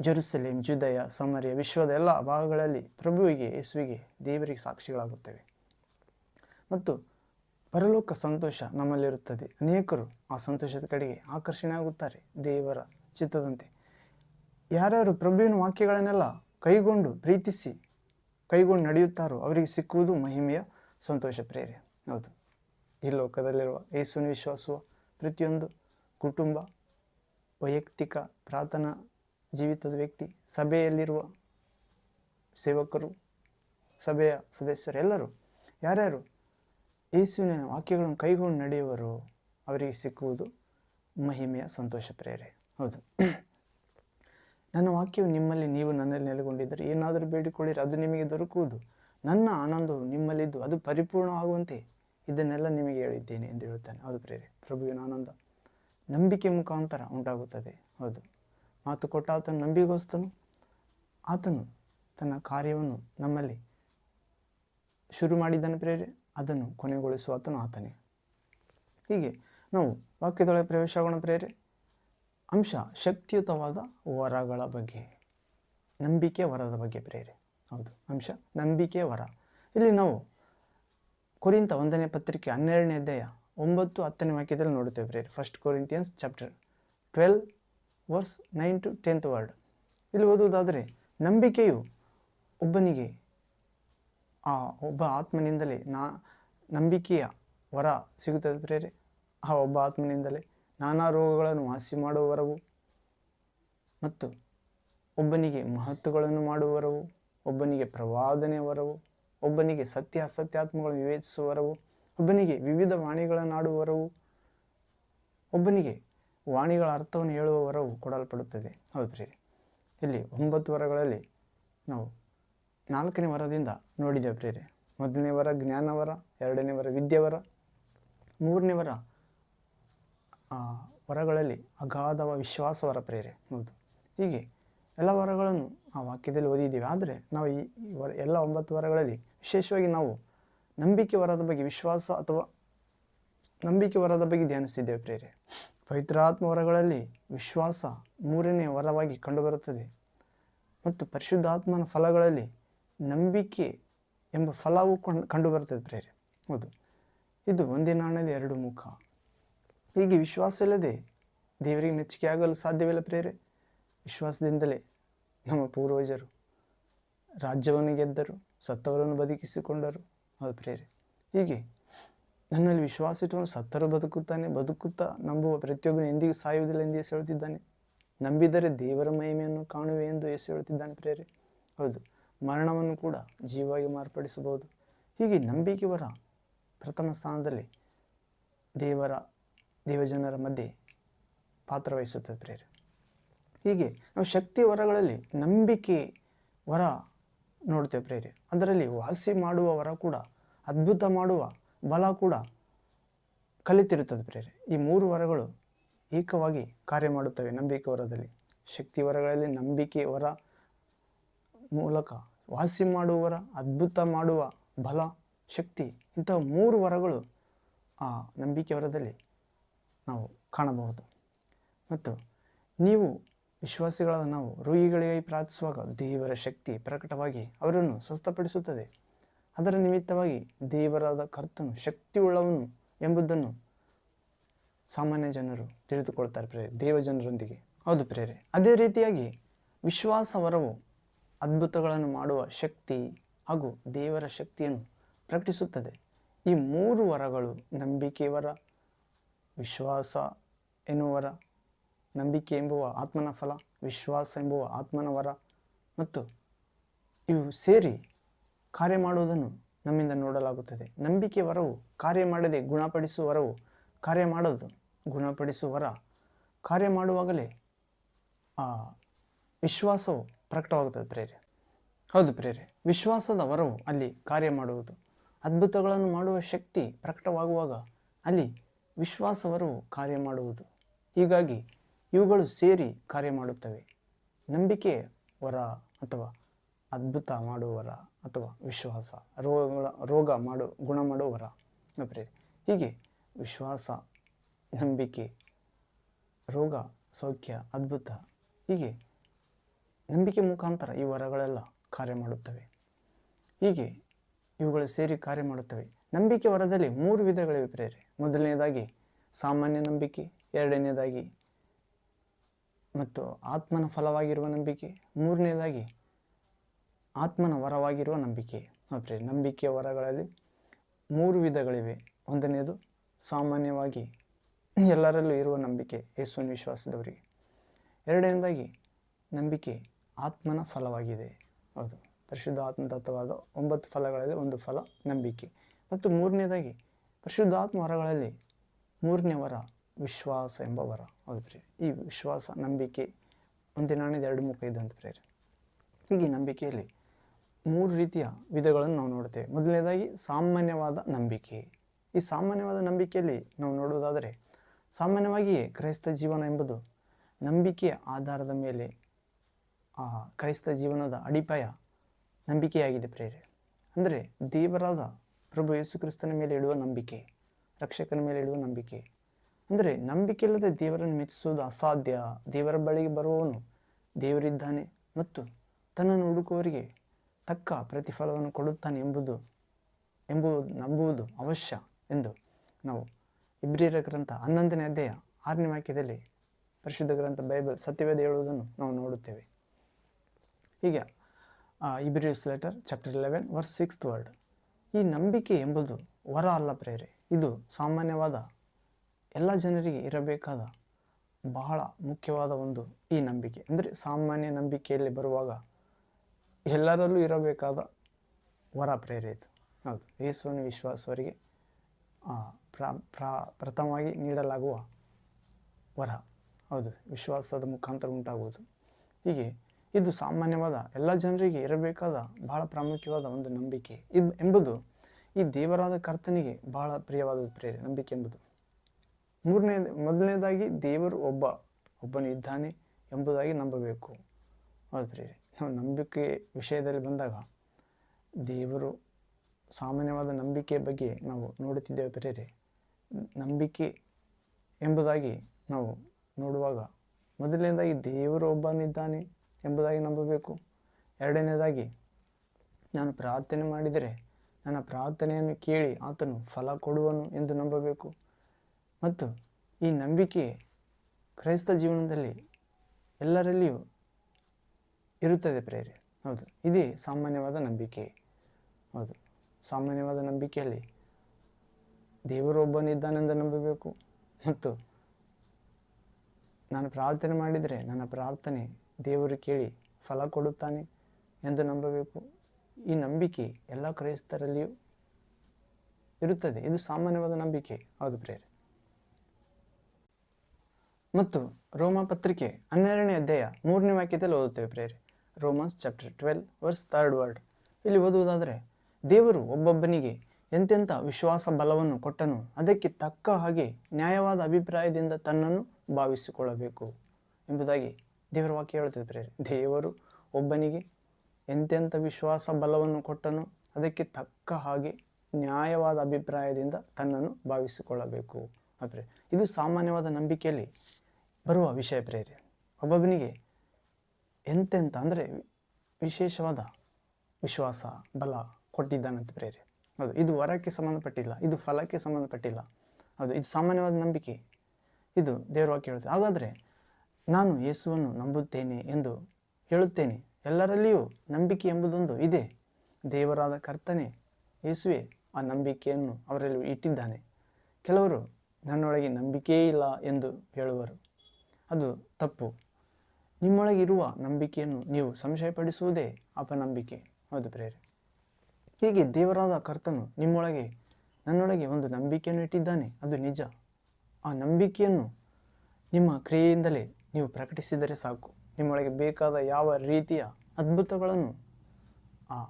ಜೆರುಸಲೇಮ್, ಜುದಯ, ಸಮರ್ಯ, ವಿಶ್ವದ ಎಲ್ಲ ಭಾಗಗಳಲ್ಲಿ ಪ್ರಭುವಿಗೆ, ಯೇಸುವಿಗೆ ದೇವರಿಗೆ ಸಾಕ್ಷಿಗಳಾಗುತ್ತೇವೆ. ಮತ್ತು ಪರಲೋಕ ಸಂತೋಷ ನಮ್ಮಲ್ಲಿರುತ್ತದೆ. ಅನೇಕರು ಆ ಸಂತೋಷದ ಕಡೆಗೆ ಆಕರ್ಷಣೆ ಆಗುತ್ತಾರೆ ದೇವರ ಚಿತ್ತದಂತೆ. ಯಾರ್ಯಾರು ಪ್ರಭುವಿನ ವಾಕ್ಯಗಳನ್ನೆಲ್ಲ ಕೈಗೊಂಡು ಪ್ರೀತಿಸಿ ಕೈಗೊಂಡು ನಡೆಯುತ್ತಾರೋ ಅವರಿಗೆ ಸಿಕ್ಕುವುದು ಮಹಿಮೆಯ ಸಂತೋಷ ಪ್ರೇರೆ ಹೌದು. ಈ ಲೋಕದಲ್ಲಿರುವ ಯೇಸುವಿನ ವಿಶ್ವಾಸುವ ಪ್ರತಿಯೊಂದು ಕುಟುಂಬ, ವೈಯಕ್ತಿಕ ಪ್ರಾರ್ಥನಾ ಜೀವಿತದ ವ್ಯಕ್ತಿ, ಸಭೆಯಲ್ಲಿರುವ ಸೇವಕರು, ಸಭೆಯ ಸದಸ್ಯರೆಲ್ಲರೂ ಯಾರ್ಯಾರು ಯೇಸುವಿನ ವಾಕ್ಯಗಳನ್ನು ಕೈಗೊಂಡು ನಡೆಯುವರು ಅವರಿಗೆ ಸಿಕ್ಕುವುದು ಮಹಿಮೆಯ ಸಂತೋಷ ಪ್ರೇರೆ ಹೌದು. ನನ್ನ ವಾಕ್ಯವು ನಿಮ್ಮಲ್ಲಿ ನೀವು ನನ್ನಲ್ಲಿ ನೆಲೆಗೊಂಡಿದ್ದರೆ ಏನಾದರೂ ಬೇಡಿಕೊಳ್ಳಿರಿ, ಅದು ನಿಮಗೆ ದೊರಕುವುದು. ನನ್ನ ಆನಂದವು ನಿಮ್ಮಲ್ಲಿದ್ದು, ಅದು ಪರಿಪೂರ್ಣವಾಗುವಂತೆ ಇದನ್ನೆಲ್ಲ ನಿಮಗೆ ಹೇಳಿದ್ದೇನೆ ಎಂದು ಹೇಳುತ್ತಾನೆ. ಹೌದು ಪ್ರೇರೆ ಪ್ರಭುವಿನ ಆನಂದ ನಂಬಿಕೆ ಮುಖಾಂತರ ಉಂಟಾಗುತ್ತದೆ. ಹೌದು. ಮಾತು ಕೊಟ್ಟ ಆತನು ನಂಬಿಗೋಸ್ತನು. ಆತನು ತನ್ನ ಕಾರ್ಯವನ್ನು ನಮ್ಮಲ್ಲಿ ಶುರು ಮಾಡಿದ್ದಾನೆ ಪ್ರೇರೆ ಅದನ್ನು ಕೊನೆಗೊಳಿಸುವ ಆತನು ಆತನೇ. ಹೀಗೆ ನಾವು ವಾಕ್ಯದೊಳಗೆ ಪ್ರವೇಶಗೋಣ ಪ್ರೇರೆ ಅಂಶ ಶಕ್ತಿಯುತವಾದ ವರಗಳ ಬಗ್ಗೆ. ನಂಬಿಕೆ ವರದ ಬಗ್ಗೆ ಪ್ರೇರೆ. ಹೌದು, ಅಂಶ ನಂಬಿಕೆ ವರ. ಇಲ್ಲಿ ನಾವು ಕುರಿತ ಒಂದನೇ ಪತ್ರಿಕೆ ಹನ್ನೆರಡನೇ ಅಧ್ಯಾಯ ಒಂಬತ್ತು ಹತ್ತನೇ ವಾಕ್ಯದಲ್ಲಿ ನೋಡುತ್ತೇವೆ ಪ್ರೇರೆ. First Corinthians chapter twelve verse nine to tenth word ಇಲ್ಲಿ ಓದುವುದಾದರೆ, ನಂಬಿಕೆಯು ಒಬ್ಬನಿಗೆ, ಆ ಒಬ್ಬ ಆತ್ಮನಿಂದಲೇ ನಾ ನಂಬಿಕೆಯ ವರ ಸಿಗುತ್ತದೆ ಪ್ರೇರೆ. ಆ ಒಬ್ಬ ಆತ್ಮನಿಂದಲೇ ನಾನಾ ರೋಗಗಳನ್ನು ವಾಸಿ ಮಾಡುವವರವು ಮತ್ತು ಒಬ್ಬನಿಗೆ ಮಹತ್ವಗಳನ್ನು ಮಾಡುವವರವು, ಒಬ್ಬನಿಗೆ ಪ್ರವಾದನೆ ವರವು ಒಬ್ಬನಿಗೆ ಸತ್ಯ ಅಸತ್ಯಾತ್ಮಗಳನ್ನು ವಿವೇಚಿಸುವ ವರವು ಒಬ್ಬನಿಗೆ ವಿವಿಧ ವಾಣಿಗಳನ್ನು ಆಡುವ ಒಬ್ಬನಿಗೆ ವಾಣಿಗಳ ಅರ್ಥವನ್ನು ಹೇಳುವ ವರವು ಕೊಡಲ್ಪಡುತ್ತದೆ. ಹೌದು ಪ್ರೇರಿ ಇಲ್ಲಿ ಒಂಬತ್ತು ವರಗಳಲ್ಲಿ ನಾವು ನಾಲ್ಕನೇ ವರದಿಂದ ನೋಡಿದ್ದೇವೆ ಪ್ರೇರೆ ಮೊದಲನೇ ವರ ಜ್ಞಾನವರ, ಎರಡನೇ ವರ ವಿದ್ಯೆವರ, ಮೂರನೇ ವರ ಆ ವರಗಳಲ್ಲಿ ಅಗಾಧವ ವಿಶ್ವಾಸವರ ಪ್ರೇರೆ ಹೌದು. ಹೀಗೆ ಎಲ್ಲ ವರಗಳನ್ನು ಆ ವಾಕ್ಯದಲ್ಲಿ ಓದಿದ್ದೀವಿ. ಆದರೆ ನಾವು ಈ ವರ, ಎಲ್ಲ ಒಂಬತ್ತು ವರಗಳಲ್ಲಿ ವಿಶೇಷವಾಗಿ ನಾವು ನಂಬಿಕೆ ವರದ ಬಗ್ಗೆ ವಿಶ್ವಾಸ ಅಥವಾ ನಂಬಿಕೆ ವರದ ಬಗ್ಗೆ ಧ್ಯಾನಿಸ್ತಿದ್ದೇವೆ ಪ್ರೇರೆ. ಪವಿತ್ರಾತ್ಮ ವರಗಳಲ್ಲಿ ವಿಶ್ವಾಸ ಮೂರನೇ ವರವಾಗಿ ಕಂಡುಬರುತ್ತದೆ. ಮತ್ತು ಪರಿಶುದ್ಧಾತ್ಮನ ಫಲಗಳಲ್ಲಿ ನಂಬಿಕೆ ಎಂಬ ಫಲವು ಕಂಡು, ಕಂಡುಬರುತ್ತದೆ ಪ್ರೇರೆ. ಹೌದು. ಇದು ಒಂದೇ ನಾಣ್ಯದ ಎರಡು ಮುಖ. ಹೀಗೆ ವಿಶ್ವಾಸವಿಲ್ಲದೆ ದೇವರಿಗೆ ಮೆಚ್ಚುಗೆ ಆಗಲು ಸಾಧ್ಯವಿಲ್ಲ ಪ್ರೇರೆ. ವಿಶ್ವಾಸದಿಂದಲೇ ನಮ್ಮ ಪೂರ್ವಜರು ರಾಜ್ಯವನ್ನು ಗೆದ್ದರು, ಸತ್ತವರನ್ನು ಬದುಕಿಸಿಕೊಂಡರು. ಹೌದು ಪ್ರೇರೆ. ಹೀಗೆ ನನ್ನಲ್ಲಿ ವಿಶ್ವಾಸ ಇಟ್ಟುಕೊಂಡು ಸತ್ತರು ಬದುಕುತ್ತಾನೆ, ಬದುಕುತ್ತಾ ನಂಬುವ ಪ್ರತಿಯೊಬ್ಬನು ಎಂದಿಗೂ ಸಾಯುವುದಿಲ್ಲ ಎಂದು ಹೇಳುತ್ತಿದ್ದಾನೆ. ನಂಬಿದರೆ ದೇವರ ಮಹಿಮೆಯನ್ನು ಕಾಣುವೆ ಎಂದು ಹೇಳುತ್ತಿದ್ದಾನೆ ಪ್ರೇರೆ. ಹೌದು, ಮರಣವನ್ನು ಕೂಡ ಜೀವವಾಗಿ ಮಾರ್ಪಡಿಸಬಹುದು. ಹೀಗೆ ನಂಬಿಕೆ ವರ ಪ್ರಥಮ ಸ್ಥಾನದಲ್ಲಿ ದೇವರ ದೇವಜನರ ಮಧ್ಯೆ ಪಾತ್ರವಹಿಸುತ್ತದೆ ಪ್ರೇರೆ ಹೀಗೆ ನಾವು ಶಕ್ತಿ ವರಗಳಲ್ಲಿ ನಂಬಿಕೆ ವರ ನೋಡ್ತೇವೆ ಪ್ರೇರೆ ಅದರಲ್ಲಿ ವಾಸಿ ಮಾಡುವ ವರ ಕೂಡ, ಅದ್ಭುತ ಮಾಡುವ ಬಲ ಕೂಡ ಕಲಿತಿರುತ್ತದೆ ಪ್ರೇರೆ ಈ ಮೂರು ವರಗಳು ಏಕವಾಗಿ ಕಾರ್ಯ ಮಾಡುತ್ತವೆ ನಂಬಿಕೆ ವರದಲ್ಲಿ. ಶಕ್ತಿ ವರಗಳಲ್ಲಿ ನಂಬಿಕೆ ವರ ಮೂಲಕ ವಾಸಿ ಮಾಡುವವರ ಅದ್ಭುತ ಮಾಡುವ ಬಲ, ಶಕ್ತಿ ಇಂತಹ ಮೂರು ವರಗಳು ಆ ನಂಬಿಕೆ ವರದಲ್ಲಿ ನಾವು ಕಾಣಬಹುದು. ಮತ್ತು ನೀವು ವಿಶ್ವಾಸಿಗಳಾದ ನಾವು, ರೋಗಿಗಳಿಗಾಗಿ ಪ್ರಾರ್ಥಿಸುವಾಗ ದೇವರ ಶಕ್ತಿ ಪ್ರಕಟವಾಗಿ ಅವರನ್ನು ಸ್ವಸ್ಥಪಡಿಸುತ್ತದೆ. ಅದರ ನಿಮಿತ್ತವಾಗಿ ದೇವರಾದ ಕರ್ತನು ಶಕ್ತಿಯುಳ್ಳವನು ಎಂಬುದನ್ನು ಸಾಮಾನ್ಯ ಜನರು ತಿಳಿದುಕೊಳ್ತಾರೆ ಪ್ರೇರೆ ದೇವ ಜನರೊಂದಿಗೆ ಹೌದು ಪ್ರೇರೆ ಅದೇ ರೀತಿಯಾಗಿ ವಿಶ್ವಾಸ ವರವು ಅದ್ಭುತಗಳನ್ನು ಮಾಡುವ ಶಕ್ತಿ ಹಾಗೂ ದೇವರ ಶಕ್ತಿಯನ್ನು ಪ್ರಕಟಿಸುತ್ತದೆ. ಈ ಮೂರು ವರಗಳು ನಂಬಿಕೆ ವರ ವಿಶ್ವಾಸ ಎನ್ನುವರ ವರ ನಂಬಿಕೆ ಎಂಬುವ ಆತ್ಮನ ಫಲ, ವಿಶ್ವಾಸ ಎಂಬುವ ಆತ್ಮನ ವರ ಮತ್ತು ಇವು ಸೇರಿ ಕಾರ್ಯ ಮಾಡುವುದನ್ನು ನಮ್ಮಿಂದ ನೋಡಲಾಗುತ್ತದೆ. ನಂಬಿಕೆ ವರವು ಕಾರ್ಯ ಮಾಡದೆ ಗುಣಪಡಿಸುವ ವರವು ಕಾರ್ಯ ಮಾಡೋದು ಗುಣಪಡಿಸುವ ವರ ಕಾರ್ಯ ಮಾಡುವಾಗಲೇ ಆ ವಿಶ್ವಾಸವು ಪ್ರಕಟವಾಗುತ್ತದೆ ಪ್ರೇರೆ. ಹೌದು ಪ್ರೇರೆ, ವಿಶ್ವಾಸದ ವರವು ಅಲ್ಲಿ ಕಾರ್ಯ ಮಾಡುವುದು. ಅದ್ಭುತಗಳನ್ನು ಮಾಡುವ ಶಕ್ತಿ ಪ್ರಕಟವಾಗುವಾಗ ಅಲ್ಲಿ ವಿಶ್ವಾಸ ವರವು ಕಾರ್ಯ ಮಾಡುವುದು. ಹೀಗಾಗಿ ಇವುಗಳು ಸೇರಿ ಕಾರ್ಯ ಮಾಡುತ್ತವೆ. ನಂಬಿಕೆ ವರ ಅಥವಾ ಅದ್ಭುತ ಮಾಡುವವರ ಅಥವಾ ವಿಶ್ವಾಸ, ರೋಗಗಳ, ರೋಗ ಮಾಡು, ಗುಣ ಮಾಡುವ ವರ ಪ್ರೇರೆ ಹೀಗೆ ವಿಶ್ವಾಸ, ನಂಬಿಕೆ, ರೋಗ, ಸೌಖ್ಯ, ಅದ್ಭುತ, ಹೀಗೆ ನಂಬಿಕೆ ಮುಖಾಂತರ ಈ ವರಗಳೆಲ್ಲ ಕಾರ್ಯ ಮಾಡುತ್ತವೆ. ಹೀಗೆ ಇವುಗಳು ಸೇರಿ ಕಾರ್ಯ ಮಾಡುತ್ತವೆ. ನಂಬಿಕೆ ವರದಲ್ಲಿ ಮೂರು ವಿಧಗಳಿವೆ ಪ್ರೇರೆ ಮೊದಲನೇದಾಗಿ ಸಾಮಾನ್ಯ ನಂಬಿಕೆ, ಎರಡನೇದಾಗಿ ಮತ್ತು ಆತ್ಮನ ಫಲವಾಗಿರುವ ನಂಬಿಕೆ, ಮೂರನೇದಾಗಿ ಆತ್ಮನ ವರವಾಗಿರುವ ನಂಬಿಕೆ. ಪ್ರೇರೆ ನಂಬಿಕೆಯ ವರಗಳಲ್ಲಿ ಮೂರು ವಿಧಗಳಿವೆ. ಒಂದನೆಯದು ಸಾಮಾನ್ಯವಾಗಿ ಎಲ್ಲರಲ್ಲೂ ಇರುವ ನಂಬಿಕೆ, ಯೇಸುವಿನ ವಿಶ್ವಾಸದವರಿಗೆ. ಎರಡನೇದಾಗಿ ನಂಬಿಕೆ ಆತ್ಮನ ಫಲವಾಗಿದೆ. ಹೌದು ಪರಿಶುದ್ಧ ಆತ್ಮದತ್ತವಾದ ಒಂಬತ್ತು ಫಲಗಳಲ್ಲಿ ಒಂದು ಫಲ ನಂಬಿಕೆ. ಮತ್ತು ಮೂರನೇದಾಗಿ ಪರಿಶುದ್ಧಾತ್ಮ ವರಗಳಲ್ಲಿ ಮೂರನೇ ವರ ವಿಶ್ವಾಸ ಎಂಬ ವರ ಹೌದು ಪ್ರೇರೆ ಈ ವಿಶ್ವಾಸ, ನಂಬಿಕೆ ಒಂದೇ ನಾಣ್ಯದ ಎರಡು ಮುಖ ಇದ್ದಂತೆ ಪ್ರೇರೆ ಹೀಗೆ ನಂಬಿಕೆಯಲ್ಲಿ ಮೂರು ರೀತಿಯ ವಿಧಗಳನ್ನು ನಾವು ನೋಡ್ತೇವೆ. ಮೊದಲನೇದಾಗಿ, ಸಾಮಾನ್ಯವಾದ ನಂಬಿಕೆ. ಈ ಸಾಮಾನ್ಯವಾದ ನಂಬಿಕೆಯಲ್ಲಿ ನಾವು ನೋಡುವುದಾದರೆ ಸಾಮಾನ್ಯವಾಗಿಯೇ ಕ್ರೈಸ್ತ ಜೀವನ ಎಂಬುದು ನಂಬಿಕೆಯ ಆಧಾರದ ಮೇಲೆ, ಆ ಕ್ರೈಸ್ತ ಜೀವನದ ಅಡಿಪಾಯ ನಂಬಿಕೆಯಾಗಿದೆ ಪ್ರೇರೆ ಅಂದರೆ ದೇವರಾದ ಪ್ರಭು ಯೇಸು ಕ್ರಿಸ್ತನ ಮೇಲೆ ಇಡುವ ನಂಬಿಕೆ, ರಕ್ಷಕನ ಮೇಲೆ ಇಡುವ ನಂಬಿಕೆ. ಅಂದರೆ ನಂಬಿಕೆ ಇಲ್ಲದೆ ದೇವರನ್ನು ಮೆಚ್ಚಿಸುವುದು ಅಸಾಧ್ಯ. ದೇವರ ಬಳಿಗೆ ಬರುವವನು ದೇವರಿದ್ದಾನೆ ಮತ್ತು ತನ್ನನ್ನು ಹುಡುಕುವವರಿಗೆ ತಕ್ಕ ಪ್ರತಿಫಲವನ್ನು ಕೊಡುತ್ತಾನೆ ಎಂಬುದು ಎಂಬುದು ನಂಬುವುದು ಅವಶ್ಯ ಎಂದು ನಾವು ಇಬ್ರಿಯರ ಗ್ರಂಥ ಹನ್ನೊಂದನೇ ಅಧ್ಯಾಯ ಆರನೇ ವಾಕ್ಯದಲ್ಲಿ ಪರಿಶುದ್ಧ ಗ್ರಂಥ ಬೈಬಲ್ ಸತ್ಯವೇದ ಹೇಳುವುದನ್ನು ನಾವು ನೋಡುತ್ತೇವೆ. ಹೀಗೆ Hebrews letter chapter eleven verse sixth word ಈ ನಂಬಿಕೆ ಎಂಬುದು ವರ ಅಲ್ಲ ಪ್ರೇರೆ. ಇದು ಸಾಮಾನ್ಯವಾದ ಎಲ್ಲ ಜನರಿಗೆ ಇರಬೇಕಾದ ಬಹಳ ಮುಖ್ಯವಾದ ಒಂದು ಈ ನಂಬಿಕೆ. ಅಂದರೆ ಸಾಮಾನ್ಯ ನಂಬಿಕೆಯಲ್ಲಿ ಬರುವಾಗ ಎಲ್ಲರಲ್ಲೂ ಇರಬೇಕಾದ ವರ ಪ್ರೇರೆ ಇದು. ಹೌದು ಯೇಸುವಿನ ವಿಶ್ವಾಸವರಿಗೆ ಪ್ರಾ ಪ್ರಾ, ಪ್ರಥಮವಾಗಿ ನೀಡಲಾಗುವ ವರ. ಹೌದು, ವಿಶ್ವಾಸದ ಮುಖಾಂತರ ಉಂಟಾಗುವುದು. ಹೀಗೆ ಇದು ಸಾಮಾನ್ಯವಾದ, ಎಲ್ಲ ಜನರಿಗೆ ಇರಬೇಕಾದ ಬಹಳ ಪ್ರಾಮುಖ್ಯವಾದ ಒಂದು ನಂಬಿಕೆ. ಇದು ಎಂಬುದು ಈ ದೇವರಾದ ಕರ್ತನಿಗೆ ಬಹಳ ಪ್ರಿಯವಾದ ಪ್ರೇರೆ ನಂಬಿಕೆ ಎಂಬುದು. ಮೂರನೇ, ಮೊದಲನೇದಾಗಿ ದೇವರು ಒಬ್ಬ, ಒಬ್ಬನು ಇದ್ದಾನೆ ಎಂಬುದಾಗಿ ನಂಬಬೇಕು. ಅದು ಪ್ರೇರೆ ನಾವು ನಂಬಿಕೆ ವಿಷಯದಲ್ಲಿ ಬಂದಾಗ ದೇವರು ಸಾಮಾನ್ಯವಾದ ನಂಬಿಕೆಯ ಬಗ್ಗೆ ನಾವು ನೋಡುತ್ತಿದ್ದೇವೆ ಪ್ರೇರೆ ನಂಬಿಕೆ ಎಂಬುದಾಗಿ ನಾವು ನೋಡುವಾಗ ಮೊದಲನೇದಾಗಿ ದೇವರು ಒಬ್ಬನಿದ್ದಾನೆ ಎಂಬುದಾಗಿ ನಂಬಬೇಕು. ಎರಡನೇದಾಗಿ ನಾನು ಪ್ರಾರ್ಥನೆ ಮಾಡಿದರೆ ನನ್ನ ಪ್ರಾರ್ಥನೆಯನ್ನು ಕೇಳಿ ಆತನು ಫಲ ಕೊಡುವನು ಎಂದು ನಂಬಬೇಕು. ಮತ್ತು ಈ ನಂಬಿಕೆ ಕ್ರೈಸ್ತ ಜೀವನದಲ್ಲಿ ಎಲ್ಲರಲ್ಲಿಯೂ ಇರುತ್ತದೆ ಪ್ರೇರೆ. ಹೌದು, ಇದೇ ಸಾಮಾನ್ಯವಾದ ನಂಬಿಕೆ. ಹೌದು, ಸಾಮಾನ್ಯವಾದ ನಂಬಿಕೆಯಲ್ಲಿ ದೇವರೊಬ್ಬನಿದ್ದಾನೆಂದು ನಂಬಬೇಕು. ಮತ್ತು ನಾನು ಪ್ರಾರ್ಥನೆ ಮಾಡಿದರೆ ನನ್ನ ಪ್ರಾರ್ಥನೆ ದೇವರು ಕೇಳಿ ಫಲ ಕೊಡುತ್ತಾನೆ ಎಂದು ನಂಬಬೇಕು. ಈ ನಂಬಿಕೆ ಎಲ್ಲ ಕ್ರೈಸ್ತರಲ್ಲಿಯೂ ಇರುತ್ತದೆ. ಇದು ಸಾಮಾನ್ಯವಾದ ನಂಬಿಕೆ. ಹೌದು ಪ್ರೇರೆ ಮತ್ತು ರೋಮ ಪತ್ರಿಕೆ ಹನ್ನೆರಡನೇ ಅಧ್ಯಾಯ ಮೂರನೇ ವಾಕ್ಯದಲ್ಲಿ ಓದುತ್ತೇವೆ ಪ್ರೇರೆ Romans chapter twelve verse third word. ಇಲ್ಲಿ ಓದುವುದಾದರೆ, ದೇವರು ಒಬ್ಬೊಬ್ಬನಿಗೆ ಎಂತೆಂಥ ವಿಶ್ವಾಸ ಬಲವನ್ನು ಕೊಟ್ಟನು ಅದಕ್ಕೆ ತಕ್ಕ ಹಾಗೆ ನ್ಯಾಯವಾದ ಅಭಿಪ್ರಾಯದಿಂದ ತನ್ನನ್ನು ಭಾವಿಸಿಕೊಳ್ಳಬೇಕು ಎಂಬುದಾಗಿ ದೇವರ ವಾಕ್ಯ ಹೇಳುತ್ತದೆ ಪ್ರೇರೆ ದೇವರು ಒಬ್ಬನಿಗೆ ಎಂತೆಂಥ ವಿಶ್ವಾಸ ಬಲವನ್ನು ಕೊಟ್ಟನು ಅದಕ್ಕೆ ತಕ್ಕ ಹಾಗೆ ನ್ಯಾಯವಾದ ಅಭಿಪ್ರಾಯದಿಂದ ತನ್ನನ್ನು ಭಾವಿಸಿಕೊಳ್ಳಬೇಕು. ಅಪ್ರೆ ಇದು ಸಾಮಾನ್ಯವಾದ ನಂಬಿಕೆಯಲ್ಲಿ ಬರುವ ವಿಷಯ ಪ್ರೇರೆ. ಒಬ್ಬೊಬ್ಬನಿಗೆ ಎಂತೆಂಥ ಅಂದರೆ ವಿಶೇಷವಾದ ವಿಶ್ವಾಸ, ಬಲ ಕೊಟ್ಟಿದ್ದಾನಂತ ಪ್ರೇರೆ. ಹೌದು, ಇದು ವರಕ್ಕೆ ಸಂಬಂಧಪಟ್ಟಿಲ್ಲ, ಇದು ಫಲಕ್ಕೆ ಸಂಬಂಧಪಟ್ಟಿಲ್ಲ. ಹೌದು, ಇದು ಸಾಮಾನ್ಯವಾದ ನಂಬಿಕೆ. ಇದು ದೇವರ ವಾಕ್ಯ ಹೇಳುತ್ತೆ. ಹಾಗಾದರೆ ನಾನು ಯೇಸುವನ್ನು ನಂಬುತ್ತೇನೆ ಎಂದು ಹೇಳುತ್ತೇನೆ. ಎಲ್ಲರಲ್ಲಿಯೂ ನಂಬಿಕೆ ಎಂಬುದೊಂದು ಇದೆ. ದೇವರಾದ ಕರ್ತನೆ, ಯೇಸುವೆ ಆ ನಂಬಿಕೆಯನ್ನು ಅವರಲ್ಲಿ ಇಟ್ಟಿದ್ದಾನೆ. ಕೆಲವರು, ನನ್ನೊಳಗೆ ನಂಬಿಕೆಯೇ ಇಲ್ಲ ಎಂದು ಹೇಳುವರು. ಅದು ತಪ್ಪು. ನಿಮ್ಮೊಳಗಿರುವ ನಂಬಿಕೆಯನ್ನು ನೀವು ಸಂಶಯಪಡಿಸುವುದೇ ಅಪನಂಬಿಕೆ. ಹೌದು ಪ್ರೇರೆ ಹೀಗೆ ದೇವರಾದ ಕರ್ತನು ನಿಮ್ಮೊಳಗೆ, ನನ್ನೊಳಗೆ ಒಂದು ನಂಬಿಕೆಯನ್ನು ಇಟ್ಟಿದ್ದಾನೆ. ಅದು ನಿಜ. ಆ ನಂಬಿಕೆಯನ್ನು ನಿಮ್ಮ ಕ್ರಿಯೆಯಿಂದಲೇ ನೀವು ಪ್ರಕಟಿಸಿದರೆ ಸಾಕು. ನಿಮ್ಮೊಳಗೆ ಬೇಕಾದ ಯಾವ ರೀತಿಯ ಅದ್ಭುತಗಳನ್ನು ಆ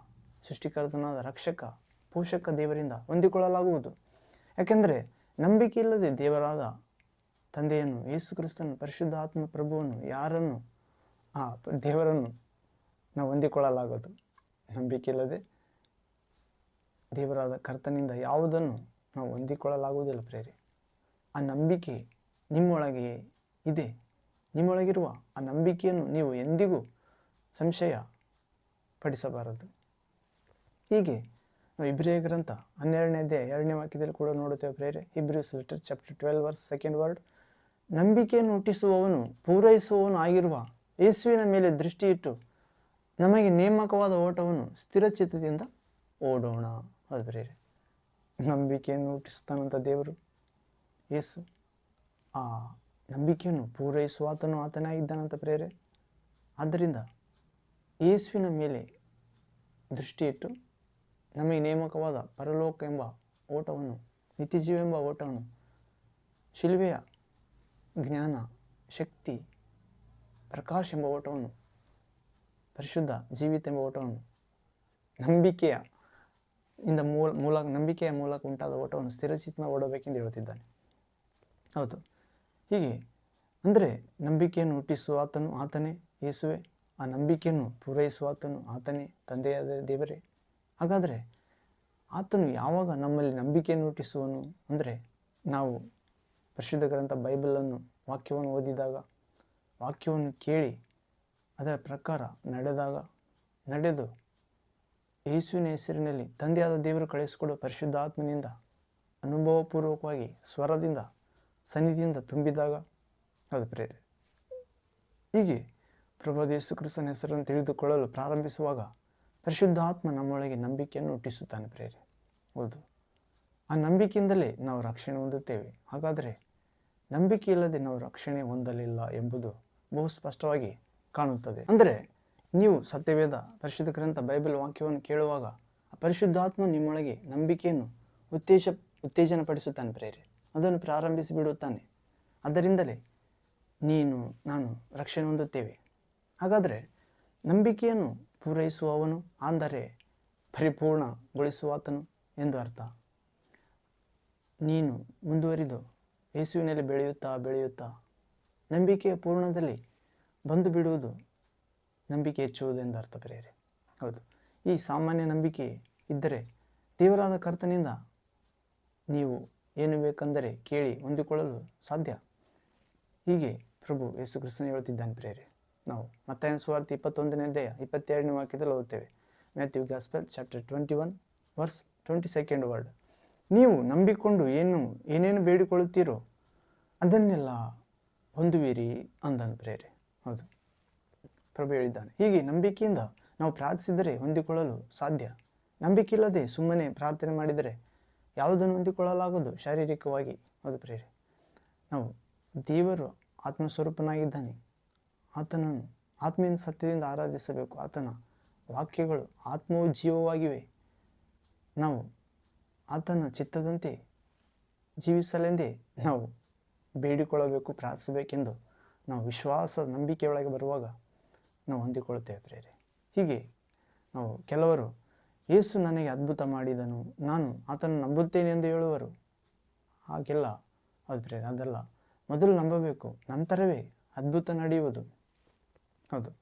ಸೃಷ್ಟಿಕರ್ತನಾದ ರಕ್ಷಕ, ಪೋಷಕ ದೇವರಿಂದ ಹೊಂದಿಕೊಳ್ಳಲಾಗುವುದು? ಯಾಕೆಂದರೆ ನಂಬಿಕೆ ಇಲ್ಲದೆ ದೇವರಾದ ತಂದೆಯನ್ನು ಯೇಸು ಕ್ರಿಸ್ತನು ಪರಿಶುದ್ಧ ಆತ್ಮ ಪ್ರಭುವನ್ನು ಯಾರನ್ನು, ಆ ದೇವರನ್ನು ನಾವು ಹೊಂದಿಕೊಳ್ಳಲಾಗದು? ನಂಬಿಕೆ ಇಲ್ಲದೆ ದೇವರಾದ ಕರ್ತನಿಂದ ಯಾವುದನ್ನು ನಾವು ಹೊಂದಿಕೊಳ್ಳಲಾಗುವುದಿಲ್ಲ ಪ್ರೇರಿ. ಆ ನಂಬಿಕೆ ನಿಮ್ಮೊಳಗೆ ಇದೆ. ನಿಮ್ಮೊಳಗಿರುವ ಆ ನಂಬಿಕೆಯನ್ನು ನೀವು ಎಂದಿಗೂ ಸಂಶಯ ಪಡಿಸಬಾರದು. ಹೀಗೆ ಇಬ್ರಿಯ ಗ್ರಂಥ ಹನ್ನೆರಡನೇ ಅಧ್ಯಾಯ ಎರಡನೇ ವಾಕ್ಯದಲ್ಲಿ ಕೂಡ ನೋಡುತ್ತೇವೆ ಪ್ರೇರೆ. Hebrews letter chapter twelve verse second word ನಂಬಿಕೆಯನ್ನು ಹುಟ್ಟಿಸುವವನು ಪೂರೈಸುವವನು ಆಗಿರುವ ಯೇಸುವಿನ ಮೇಲೆ ದೃಷ್ಟಿ ಇಟ್ಟು ನಮಗೆ ನೇಮಕವಾದ ಓಟವನ್ನು ಸ್ಥಿರಚಿತ್ತದಿಂದ ಓಡೋಣ. ಅದು ಪ್ರೇರೆ. ನಂಬಿಕೆಯನ್ನು ಹುಟ್ಟಿಸುತ್ತಾನಂಥ ದೇವರು, ಯೇಸು ಆ ನಂಬಿಕೆಯನ್ನು ಪೂರೈಸುವ ಆತನು ಆತನಾಗಿದ್ದಾನಂತ ಪ್ರೇರೆ. ಆದ್ದರಿಂದ ಯೇಸುವಿನ ಮೇಲೆ ದೃಷ್ಟಿ ಇಟ್ಟು ನಮಗೆ ನೇಮಕವಾದ ಪರಲೋಕ ಎಂಬ ಓಟವನ್ನು, ನಿತ್ಯಜೀವ ಎಂಬ ಓಟವನ್ನು ಶಿಲ್ವೆಯ ಜ್ಞಾನ, ಶಕ್ತಿ, ಪ್ರಕಾಶ ಎಂಬ ಓಟವನ್ನು, ಪರಿಶುದ್ಧ ಜೀವಿತ ಎಂಬ ಓಟವನ್ನು, ನಂಬಿಕೆಯ ಇಂದ ಮೂಲ, ಮೂಲಕ ನಂಬಿಕೆಯ ಮೂಲಕ ಉಂಟಾದ ಓಟವನ್ನು ಸ್ಥಿರಚಿತ್ನ ಓಡಬೇಕೆಂದು ಹೇಳುತ್ತಿದ್ದಾನೆ. ಹೌದು. ಹೀಗೆ ಅಂದರೆ ನಂಬಿಕೆಯನ್ನು ಹುಟ್ಟಿಸುವ ಆತನು ಆತನೇ, ಯೇಸುವೆ. ಆ ನಂಬಿಕೆಯನ್ನು ಪೂರೈಸುವ ಆತನು ಆತನೇ, ತಂದೆಯಾದ ದೇವರೇ. ಹಾಗಾದರೆ ಆತನು ಯಾವಾಗ ನಮ್ಮಲ್ಲಿ ನಂಬಿಕೆಯನ್ನು ಹುಟ್ಟಿಸುವನು ಅಂದರೆ ನಾವು ಪರಿಶುದ್ಧ ಗ್ರಂಥ ಬೈಬಲನ್ನು ವಾಕ್ಯವನ್ನು ಓದಿದಾಗ, ವಾಕ್ಯವನ್ನು ಕೇಳಿ ಅದರ ಪ್ರಕಾರ ನಡೆದಾಗ, ನಡೆದು ಯೇಸುವಿನ ಹೆಸರಿನಲ್ಲಿ ತಂದೆಯಾದ ದೇವರು ಕಳಿಸಿಕೊಡುವ ಪರಿಶುದ್ಧ ಆತ್ಮನಿಂದ ಅನುಭವಪೂರ್ವಕವಾಗಿ ಸ್ವರದಿಂದ ಸನ್ನಿಧಿಯಿಂದ ತುಂಬಿದಾಗ ಅದು ಪ್ರೇರೆ ಹೀಗೆ ಪ್ರಭಾದ ಯೇಸು ಕ್ರಿಸ್ತನ ಹೆಸರನ್ನು ತಿಳಿದುಕೊಳ್ಳಲು ಪ್ರಾರಂಭಿಸುವಾಗ ಪರಿಶುದ್ಧಾತ್ಮ ನಮ್ಮೊಳಗೆ ನಂಬಿಕೆಯನ್ನು ಹುಟ್ಟಿಸುತ್ತಾನೆ ಪ್ರೇರೆ ಹೌದು. ಆ ನಂಬಿಕೆಯಿಂದಲೇ ನಾವು ರಕ್ಷಣೆ ಹೊಂದುತ್ತೇವೆ. ಹಾಗಾದರೆ ನಂಬಿಕೆ ಇಲ್ಲದೆ ನಾವು ರಕ್ಷಣೆ ಹೊಂದಲಿಲ್ಲ ಎಂಬುದು ಬಹು ಸ್ಪಷ್ಟವಾಗಿ ಕಾಣುತ್ತದೆ. ಅಂದರೆ ನೀವು ಸತ್ಯವೇದ ಪರಿಶುದ್ಧ ಗ್ರಂಥ ಬೈಬಲ್ ವಾಕ್ಯವನ್ನು ಕೇಳುವಾಗ ಆ ಪರಿಶುದ್ಧಾತ್ಮ ನಿಮ್ಮೊಳಗೆ ನಂಬಿಕೆಯನ್ನು ಉತ್ತೇಜ, ಉತ್ತೇಜನಪಡಿಸುತ್ತಾನೆ ಪ್ರೇರೆ ಅದನ್ನು ಪ್ರಾರಂಭಿಸಿ ಬಿಡುತ್ತಾನೆ ಅದರಿಂದಲೇ ನೀನು, ನಾನು ರಕ್ಷಣೆ ಹೊಂದುತ್ತೇವೆ. ಹಾಗಾದರೆ ನಂಬಿಕೆಯನ್ನು ಪೂರೈಸುವವನು ಅಂದರೆ ಪರಿಪೂರ್ಣಗೊಳಿಸುವಾತನು ಎಂದು ಅರ್ಥ. ನೀನು ಮುಂದುವರಿದು ಯೇಸುವಿನಲ್ಲಿ ಬೆಳೆಯುತ್ತಾ ಬೆಳೆಯುತ್ತಾ ನಂಬಿಕೆಯ ಪೂರ್ಣದಲ್ಲಿ ಬಂದು ಬಿಡುವುದು ನಂಬಿಕೆ ಹೆಚ್ಚುವುದು ಎಂದು ಅರ್ಥ ಪ್ರೇರೆ ಹೌದು, ಈ ಸಾಮಾನ್ಯ ನಂಬಿಕೆ ಇದ್ದರೆ ದೇವರಾದ ಕರ್ತನಿಂದ ನೀವು ಏನು ಬೇಕೆಂದರೆ ಕೇಳಿ ಹೊಂದಿಕೊಳ್ಳಲು ಸಾಧ್ಯ. ಹೀಗೆ ಪ್ರಭು ಯೇಸು ಕೃಷ್ಣ ಹೇಳುತ್ತಿದ್ದಾನೆ ಪ್ರೇರೆ ನಾವು ಮತ್ತೆ ಸ್ವಾರ್ಥ ಇಪ್ಪತ್ತೊಂದನೇ ಅಧ್ಯಾಯ ಇಪ್ಪತ್ತೆರಡನೇ ವಾಕ್ಯದಲ್ಲಿ ಓದುತ್ತೇವೆ. Matthew gospel chapter twenty one, verse twenty second word. ನೀವು ನಂಬಿಕೊಂಡು ಏನು, ಏನೇನು ಬೇಡಿಕೊಳ್ಳುತ್ತೀರೋ ಅದನ್ನೆಲ್ಲ ಹೊಂದುವಿರಿ ಅಂದನು ಪ್ರೇರೆ ಹೌದು, ಪ್ರಭು ಹೇಳಿದ್ದಾನೆ. ಹೀಗೆ ನಂಬಿಕೆಯಿಂದ ನಾವು ಪ್ರಾರ್ಥಿಸಿದರೆ ಹೊಂದಿಕೊಳ್ಳಲು ಸಾಧ್ಯ. ನಂಬಿಕೆ ಇಲ್ಲದೆ ಸುಮ್ಮನೆ ಪ್ರಾರ್ಥನೆ ಮಾಡಿದರೆ ಯಾವುದನ್ನು ಹೊಂದಿಕೊಳ್ಳಲಾಗದು? ಶಾರೀರಿಕವಾಗಿ ಅದು ಪ್ರೇರಿ ನಾವು ದೇವರು ಆತ್ಮಸ್ವರೂಪನಾಗಿದ್ದಾನೆ. ಆತನನ್ನು ಆತ್ಮೀಯ ಸತ್ಯದಿಂದ ಆರಾಧಿಸಬೇಕು. ಆತನ ವಾಕ್ಯಗಳು ಆತ್ಮವು ಜೀವವಾಗಿವೆ. ನಾವು ಆತನ ಚಿತ್ತದಂತೆ ಜೀವಿಸಲೆಂದೇ ನಾವು ಬೇಡಿಕೊಳ್ಳಬೇಕು, ಪ್ರಾರ್ಥಿಸಬೇಕೆಂದು ನಾವು ವಿಶ್ವಾಸ ನಂಬಿಕೆಯೊಳಗೆ ಬರುವಾಗ ನಾವು ಹೊಂದಿಕೊಳ್ಳುತ್ತೇವೆ ಪ್ರೇರೆ ಹೀಗೆ ನಾವು ಕೆಲವರು ಯೇಸು ನನಗೆ ಅದ್ಭುತ ಮಾಡಿದನು. ನಾನು ಆತನ ನಂಬುತ್ತೇನೆ ಎಂದು ಹೇಳುವರು. ಹಾಗೆಲ್ಲ ಅದು ಪ್ರೇರ ಅದಲ್ಲ. ಮೊದಲು ನಂಬಬೇಕು, ನಂತರವೇ ಅದ್ಭುತ ನಡೆಯುವುದು. ಹೌದು.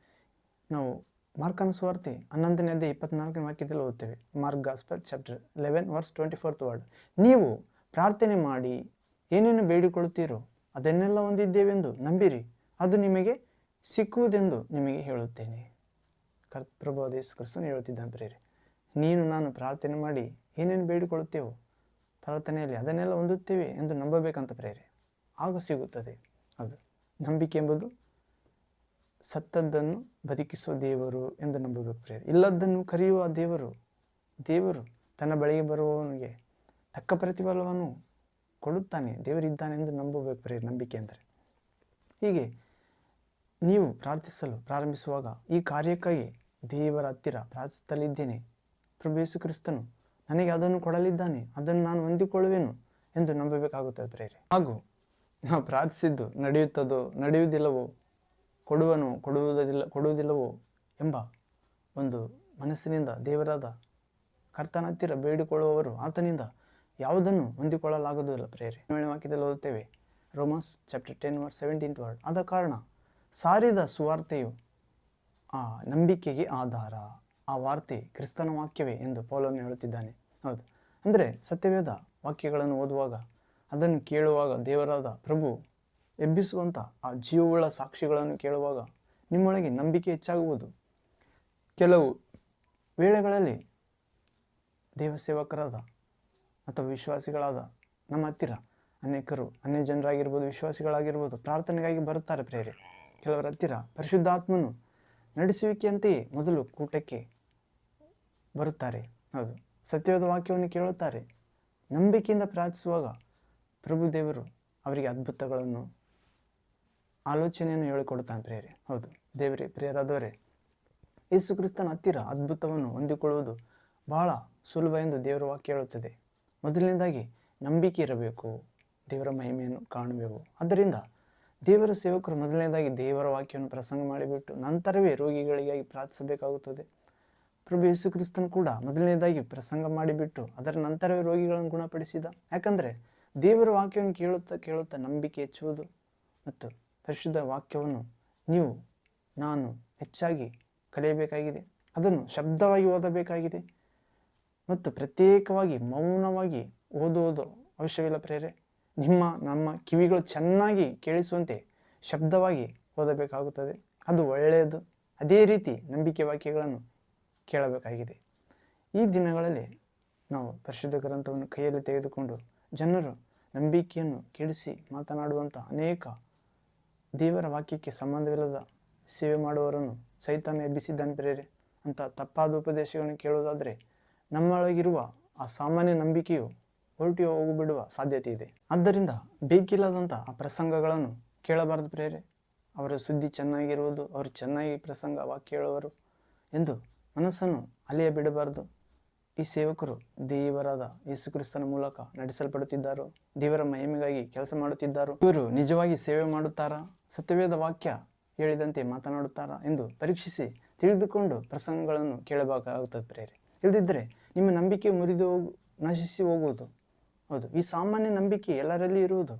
ನಾವು ಮಾರ್ಕನ ಸ್ವಾರ್ತೆ ಹನ್ನೊಂದನೇ ಅದೇ ಇಪ್ಪತ್ನಾಲ್ಕನೇ ವಾಕ್ಯದಲ್ಲಿ ಓದ್ತೇವೆ. Mark gospel chapter eleven verse twenty fourth word. ನೀವು ಪ್ರಾರ್ಥನೆ ಮಾಡಿ ಏನೇನು ಬೇಡಿಕೊಳ್ಳುತ್ತೀರೋ ಅದನ್ನೆಲ್ಲ ಹೊಂದಿದ್ದೇವೆಂದು ನಂಬಿರಿ. ಅದು ನಿಮಗೆ ಸಿಕ್ಕುವುದೆಂದು ನಿಮಗೆ ಹೇಳುತ್ತೇನೆ. ಕರ್ತ ಪ್ರಭು ಯೇಸು ಕ್ರಿಸ್ತನು ಹೇಳುತ್ತಿದ್ದಾನೆ ಪ್ರೇರೆ ನೀನು ನಾನು ಪ್ರಾರ್ಥನೆ ಮಾಡಿ ಏನೇನು ಬೇಡಿಕೊಳ್ಳುತ್ತೇವೋ ಪ್ರಾರ್ಥನೆಯಲ್ಲಿ ಅದನ್ನೆಲ್ಲ ಹೊಂದುತ್ತೇವೆ ಎಂದು ನಂಬಬೇಕಂತ ಪ್ರೇರೆ, ಆಗ ಸಿಗುತ್ತದೆ ಅದು. ನಂಬಿಕೆ ಎಂಬುದು ಸತ್ತದ್ದನ್ನು ಬದುಕಿಸುವ ದೇವರು ಎಂದು ನಂಬಬೇಕು ಪ್ರೇರೆ. ಇಲ್ಲದ್ದನ್ನು ಕರೆಯುವ ದೇವರು ದೇವರು ತನ್ನ ಬಳಿಗೆ ಬರುವವನಿಗೆ ತಕ್ಕ ಪ್ರತಿಫಲವನ್ನು ಕೊಡುತ್ತಾನೆ, ದೇವರಿದ್ದಾನೆ ಎಂದು ನಂಬಬೇಕು ಪ್ರೇರೆ ನಂಬಿಕೆ ಅಂದರೆ. ಹೀಗೆ ನೀವು ಪ್ರಾರ್ಥಿಸಲು ಪ್ರಾರಂಭಿಸುವಾಗ ಈ ಕಾರ್ಯಕ್ಕಾಗಿ ದೇವರ ಹತ್ತಿರ ಪ್ರಾರ್ಥಿಸುತ್ತಲಿದ್ದೇನೆ ಪ್ರಭು ಯೇಸು ಕ್ರಿಸ್ತನು, ನನಗೆ ಅದನ್ನು ಕೊಡಲಿದ್ದಾನೆ, ಅದನ್ನು ನಾನು ಹೊಂದಿಕೊಳ್ಳುವೆನು ಎಂದು ನಂಬಬೇಕಾಗುತ್ತದೆ ಪ್ರೇರೆ ಹಾಗೂ ನಾವು ಪ್ರಾರ್ಥಿಸಿದ್ದು, ನಡೆಯುತ್ತದೋ, ನಡೆಯುವುದಿಲ್ಲವೋ, ಕೊಡುವನು, ಕೊಡುವುದಿಲ್ಲ, ಕೊಡುವುದಿಲ್ಲವೋ ಎಂಬ ಒಂದು ಮನಸ್ಸಿನಿಂದ ದೇವರಾದ ಕರ್ತನ ಹತ್ತಿರ ಬೇಡಿಕೊಳ್ಳುವವರು ಆತನಿಂದ ಯಾವುದನ್ನು ಹೊಂದಿಕೊಳ್ಳಲಾಗುವುದಿಲ್ಲ ಪ್ರೇರೆ ವಾಕ್ಯದಲ್ಲಿ ಓದುತ್ತೇವೆ, Romans chapter ten verse seventeenth word. ಆದ ಕಾರಣ ಸಾರಿದ ಸುವಾರ್ತೆಯು ಆ ನಂಬಿಕೆಗೆ ಆಧಾರ. ಆ ವಾರ್ತೆ ಕ್ರಿಸ್ತನ ವಾಕ್ಯವೇ ಎಂದು ಪೌಲನ್ನು ಹೇಳುತ್ತಿದ್ದಾನೆ. ಹೌದು. ಅಂದರೆ ಸತ್ಯವೇದ ವಾಕ್ಯಗಳನ್ನು ಓದುವಾಗ ಅದನ್ನು ಕೇಳುವಾಗ ದೇವರಾದ ಪ್ರಭು ಎಬ್ಬಿಸುವಂಥ ಆ ಜೀವವುಳ್ಳ ಸಾಕ್ಷಿಗಳನ್ನು ಕೇಳುವಾಗ ನಿಮ್ಮೊಳಗೆ ನಂಬಿಕೆ ಹೆಚ್ಚಾಗುವುದು. ಕೆಲವು ವೇಳೆಗಳಲ್ಲಿ ದೇವಸೇವಕರಾದ ಅಥವಾ ವಿಶ್ವಾಸಿಗಳಾದ ನಮ್ಮ ಹತ್ತಿರ ಅನೇಕರು, ಅನ್ಯ ಜನರಾಗಿರ್ಬೋದು, ವಿಶ್ವಾಸಿಗಳಾಗಿರ್ಬೋದು ಪ್ರಾರ್ಥನೆಗಾಗಿ ಬರುತ್ತಾರೆ ಪ್ರೇರೆ ಕೆಲವರ ಹತ್ತಿರ ಪರಿಶುದ್ಧಾತ್ಮನು ನಡೆಸುವಿಕೆಯಂತೆಯೇ ಮೊದಲು ಕೂಟಕ್ಕೆ ಬರುತ್ತಾರೆ. ಹೌದು. ಸತ್ಯವಾದ ವಾಕ್ಯವನ್ನು ಕೇಳುತ್ತಾರೆ. ನಂಬಿಕೆಯಿಂದ ಪ್ರಾರ್ಥಿಸುವಾಗ ಪ್ರಭುದೇವರು ಅವರಿಗೆ ಅದ್ಭುತಗಳನ್ನು, ಆಲೋಚನೆಯನ್ನು ಹೇಳಿಕೊಡುತ್ತಾನೆ ಪ್ರಿಯರೇ. ಹೌದು. ದೇವರೇ, ಪ್ರಿಯರಾದವರೇ, ಯೇಸು ಕ್ರಿಸ್ತನ ಹತ್ತಿರ ಅದ್ಭುತವನ್ನು ಹೊಂದಿಕೊಳ್ಳುವುದು ಬಹಳ ಸುಲಭ ಎಂದು ದೇವರ ವಾಕ್ಯ ಹೇಳುತ್ತದೆ. ಮೊದಲನೇದಾಗಿ, ನಂಬಿಕೆ ಇರಬೇಕು. ದೇವರ ಮಹಿಮೆಯನ್ನು ಕಾಣಬೇಕು ಆದ್ದರಿಂದ ದೇವರ ಸೇವಕರು ಮೊದಲನೇದಾಗಿ ದೇವರ ವಾಕ್ಯವನ್ನು ಪ್ರಸಂಗ ಮಾಡಿಬಿಟ್ಟು ನಂತರವೇ ರೋಗಿಗಳಿಗಾಗಿ ಪ್ರಾರ್ಥಿಸಬೇಕಾಗುತ್ತದೆ. ಪ್ರಭು ಯೇಸು ಕ್ರಿಸ್ತನ್ ಕೂಡ ಮೊದಲನೇದಾಗಿ ಪ್ರಸಂಗ ಮಾಡಿಬಿಟ್ಟು ಅದರ ನಂತರವೇ ರೋಗಿಗಳನ್ನು ಗುಣಪಡಿಸಿದ. ಯಾಕಂದರೆ ದೇವರ ವಾಕ್ಯವನ್ನು ಕೇಳುತ್ತಾ ಕೇಳುತ್ತಾ ನಂಬಿಕೆ ಹೆಚ್ಚುವುದು ಮತ್ತು ಪರಿಶುದ್ಧ ವಾಕ್ಯವನ್ನು ನೀವು, ನಾನು ಹೆಚ್ಚಾಗಿ ಕಲಿಯಬೇಕಾಗಿದೆ. ಅದನ್ನು ಶಬ್ದವಾಗಿ ಓದಬೇಕಾಗಿದೆ ಮತ್ತು ಪ್ರತ್ಯೇಕವಾಗಿ ಮೌನವಾಗಿ ಓದುವುದು ಅವಶ್ಯವಿಲ್ಲ ಪ್ರೇರೆ. ನಿಮ್ಮ, ನಮ್ಮ ಕಿವಿಗಳು ಚೆನ್ನಾಗಿ ಕೇಳಿಸುವಂತೆ ಶಬ್ದವಾಗಿ ಓದಬೇಕಾಗುತ್ತದೆ. ಅದು ಒಳ್ಳೆಯದು. ಅದೇ ರೀತಿ ನಂಬಿಕೆ ವಾಕ್ಯಗಳನ್ನು ಕೇಳಬೇಕಾಗಿದೆ. ಈ ದಿನಗಳಲ್ಲಿ ನಾವು ಪರಿಶುದ್ಧ ಗ್ರಂಥವನ್ನು ಕೈಯಲ್ಲಿ ತೆಗೆದುಕೊಂಡು ಜನರು ನಂಬಿಕೆಯನ್ನು ಕೆಡಿಸಿ ಮಾತನಾಡುವಂಥ ಅನೇಕ ದೇವರ ವಾಕ್ಯಕ್ಕೆ ಸಂಬಂಧವಿಲ್ಲದ ಸೇವೆ ಮಾಡುವವರನ್ನು ಸೈತಾನ ಎಬ್ಬಿಸಿದ್ದಾನೆ ಪ್ರೇರೆ ಅಂತ ತಪ್ಪಾದ ಉಪದೇಶಗಳನ್ನು ಕೇಳುವುದಾದರೆ ನಮ್ಮೊಳಗಿರುವ ಆ ಸಾಮಾನ್ಯ ನಂಬಿಕೆಯು ಹೊರಟಿ ಹೋಗಿಬಿಡುವ ಸಾಧ್ಯತೆ ಇದೆ. ಆದ್ದರಿಂದ ಬೇಕಿಲ್ಲದಂಥ ಆ ಪ್ರಸಂಗಗಳನ್ನು ಕೇಳಬಾರದು ಪ್ರೇರೆ ಅವರ ಸುದ್ದಿ ಚೆನ್ನಾಗಿರುವುದು, ಅವರು ಚೆನ್ನಾಗಿ ಪ್ರಸಂಗ ವಾಕ್ಯ ಹೇಳುವರು ಎಂದು ಮನಸ್ಸನ್ನು ಅಲಿಯ ಬಿಡಬಾರದು. ಈ ಸೇವಕರು ದೇವರಾದ ಯೇಸುಕ್ರಿಸ್ತನ ಮೂಲಕ ನಡೆಸಲ್ಪಡುತ್ತಿದ್ದಾರೆ, ದೇವರ ಮಹಿಮೆಗಾಗಿ ಕೆಲಸ ಮಾಡುತ್ತಿದ್ದಾರೋ, ಇವರು ನಿಜವಾಗಿ ಸೇವೆ ಮಾಡುತ್ತಾರಾ, ಸತ್ಯವೇದ ವಾಕ್ಯ ಹೇಳಿದಂತೆ ಮಾತನಾಡುತ್ತಾರಾ ಎಂದು ಪರೀಕ್ಷಿಸಿ ತಿಳಿದುಕೊಂಡು ಪ್ರಸಂಗಗಳನ್ನು ಕೇಳಬೇಕಾಗುತ್ತದೆ ಪ್ರೇರಿ ಇಲ್ಲದಿದ್ದರೆ ನಿಮ್ಮ ನಂಬಿಕೆ ಮುರಿದು ಹೋಗು, ನಶಿಸಿ ಹೋಗುವುದು. ಹೌದು, ಈ ಸಾಮಾನ್ಯ ನಂಬಿಕೆ ಎಲ್ಲರಲ್ಲಿ ಇರುವುದು.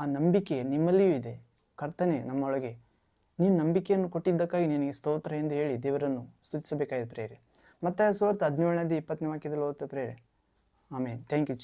ಆ ನಂಬಿಕೆ ನಿಮ್ಮಲ್ಲಿಯೂ ಇದೆ. ಕರ್ತನೆ ನಮ್ಮೊಳಗೆ ನೀನು ನಂಬಿಕೆಯನ್ನು ಕೊಟ್ಟಿದ್ದಕ್ಕಾಗಿ ನಿನಗೆ ಸ್ತೋತ್ರ ಎಂದು ಹೇಳಿ ದೇವರನ್ನು ಸ್ತುತಿಸಬೇಕಾಗಿದೆ ಪ್ರೇರೆ ಮತ್ತೆ ಸುವಾರ್ಥ ಹದಿನೇಳನೇದು ಇಪ್ಪತ್ತನೇ ವಾಕ್ಯದಲ್ಲಿ ಓದ್ತಾ ಪ್ರೇರೆ ಆಮೇಲೆ ಥ್ಯಾಂಕ್ ಯು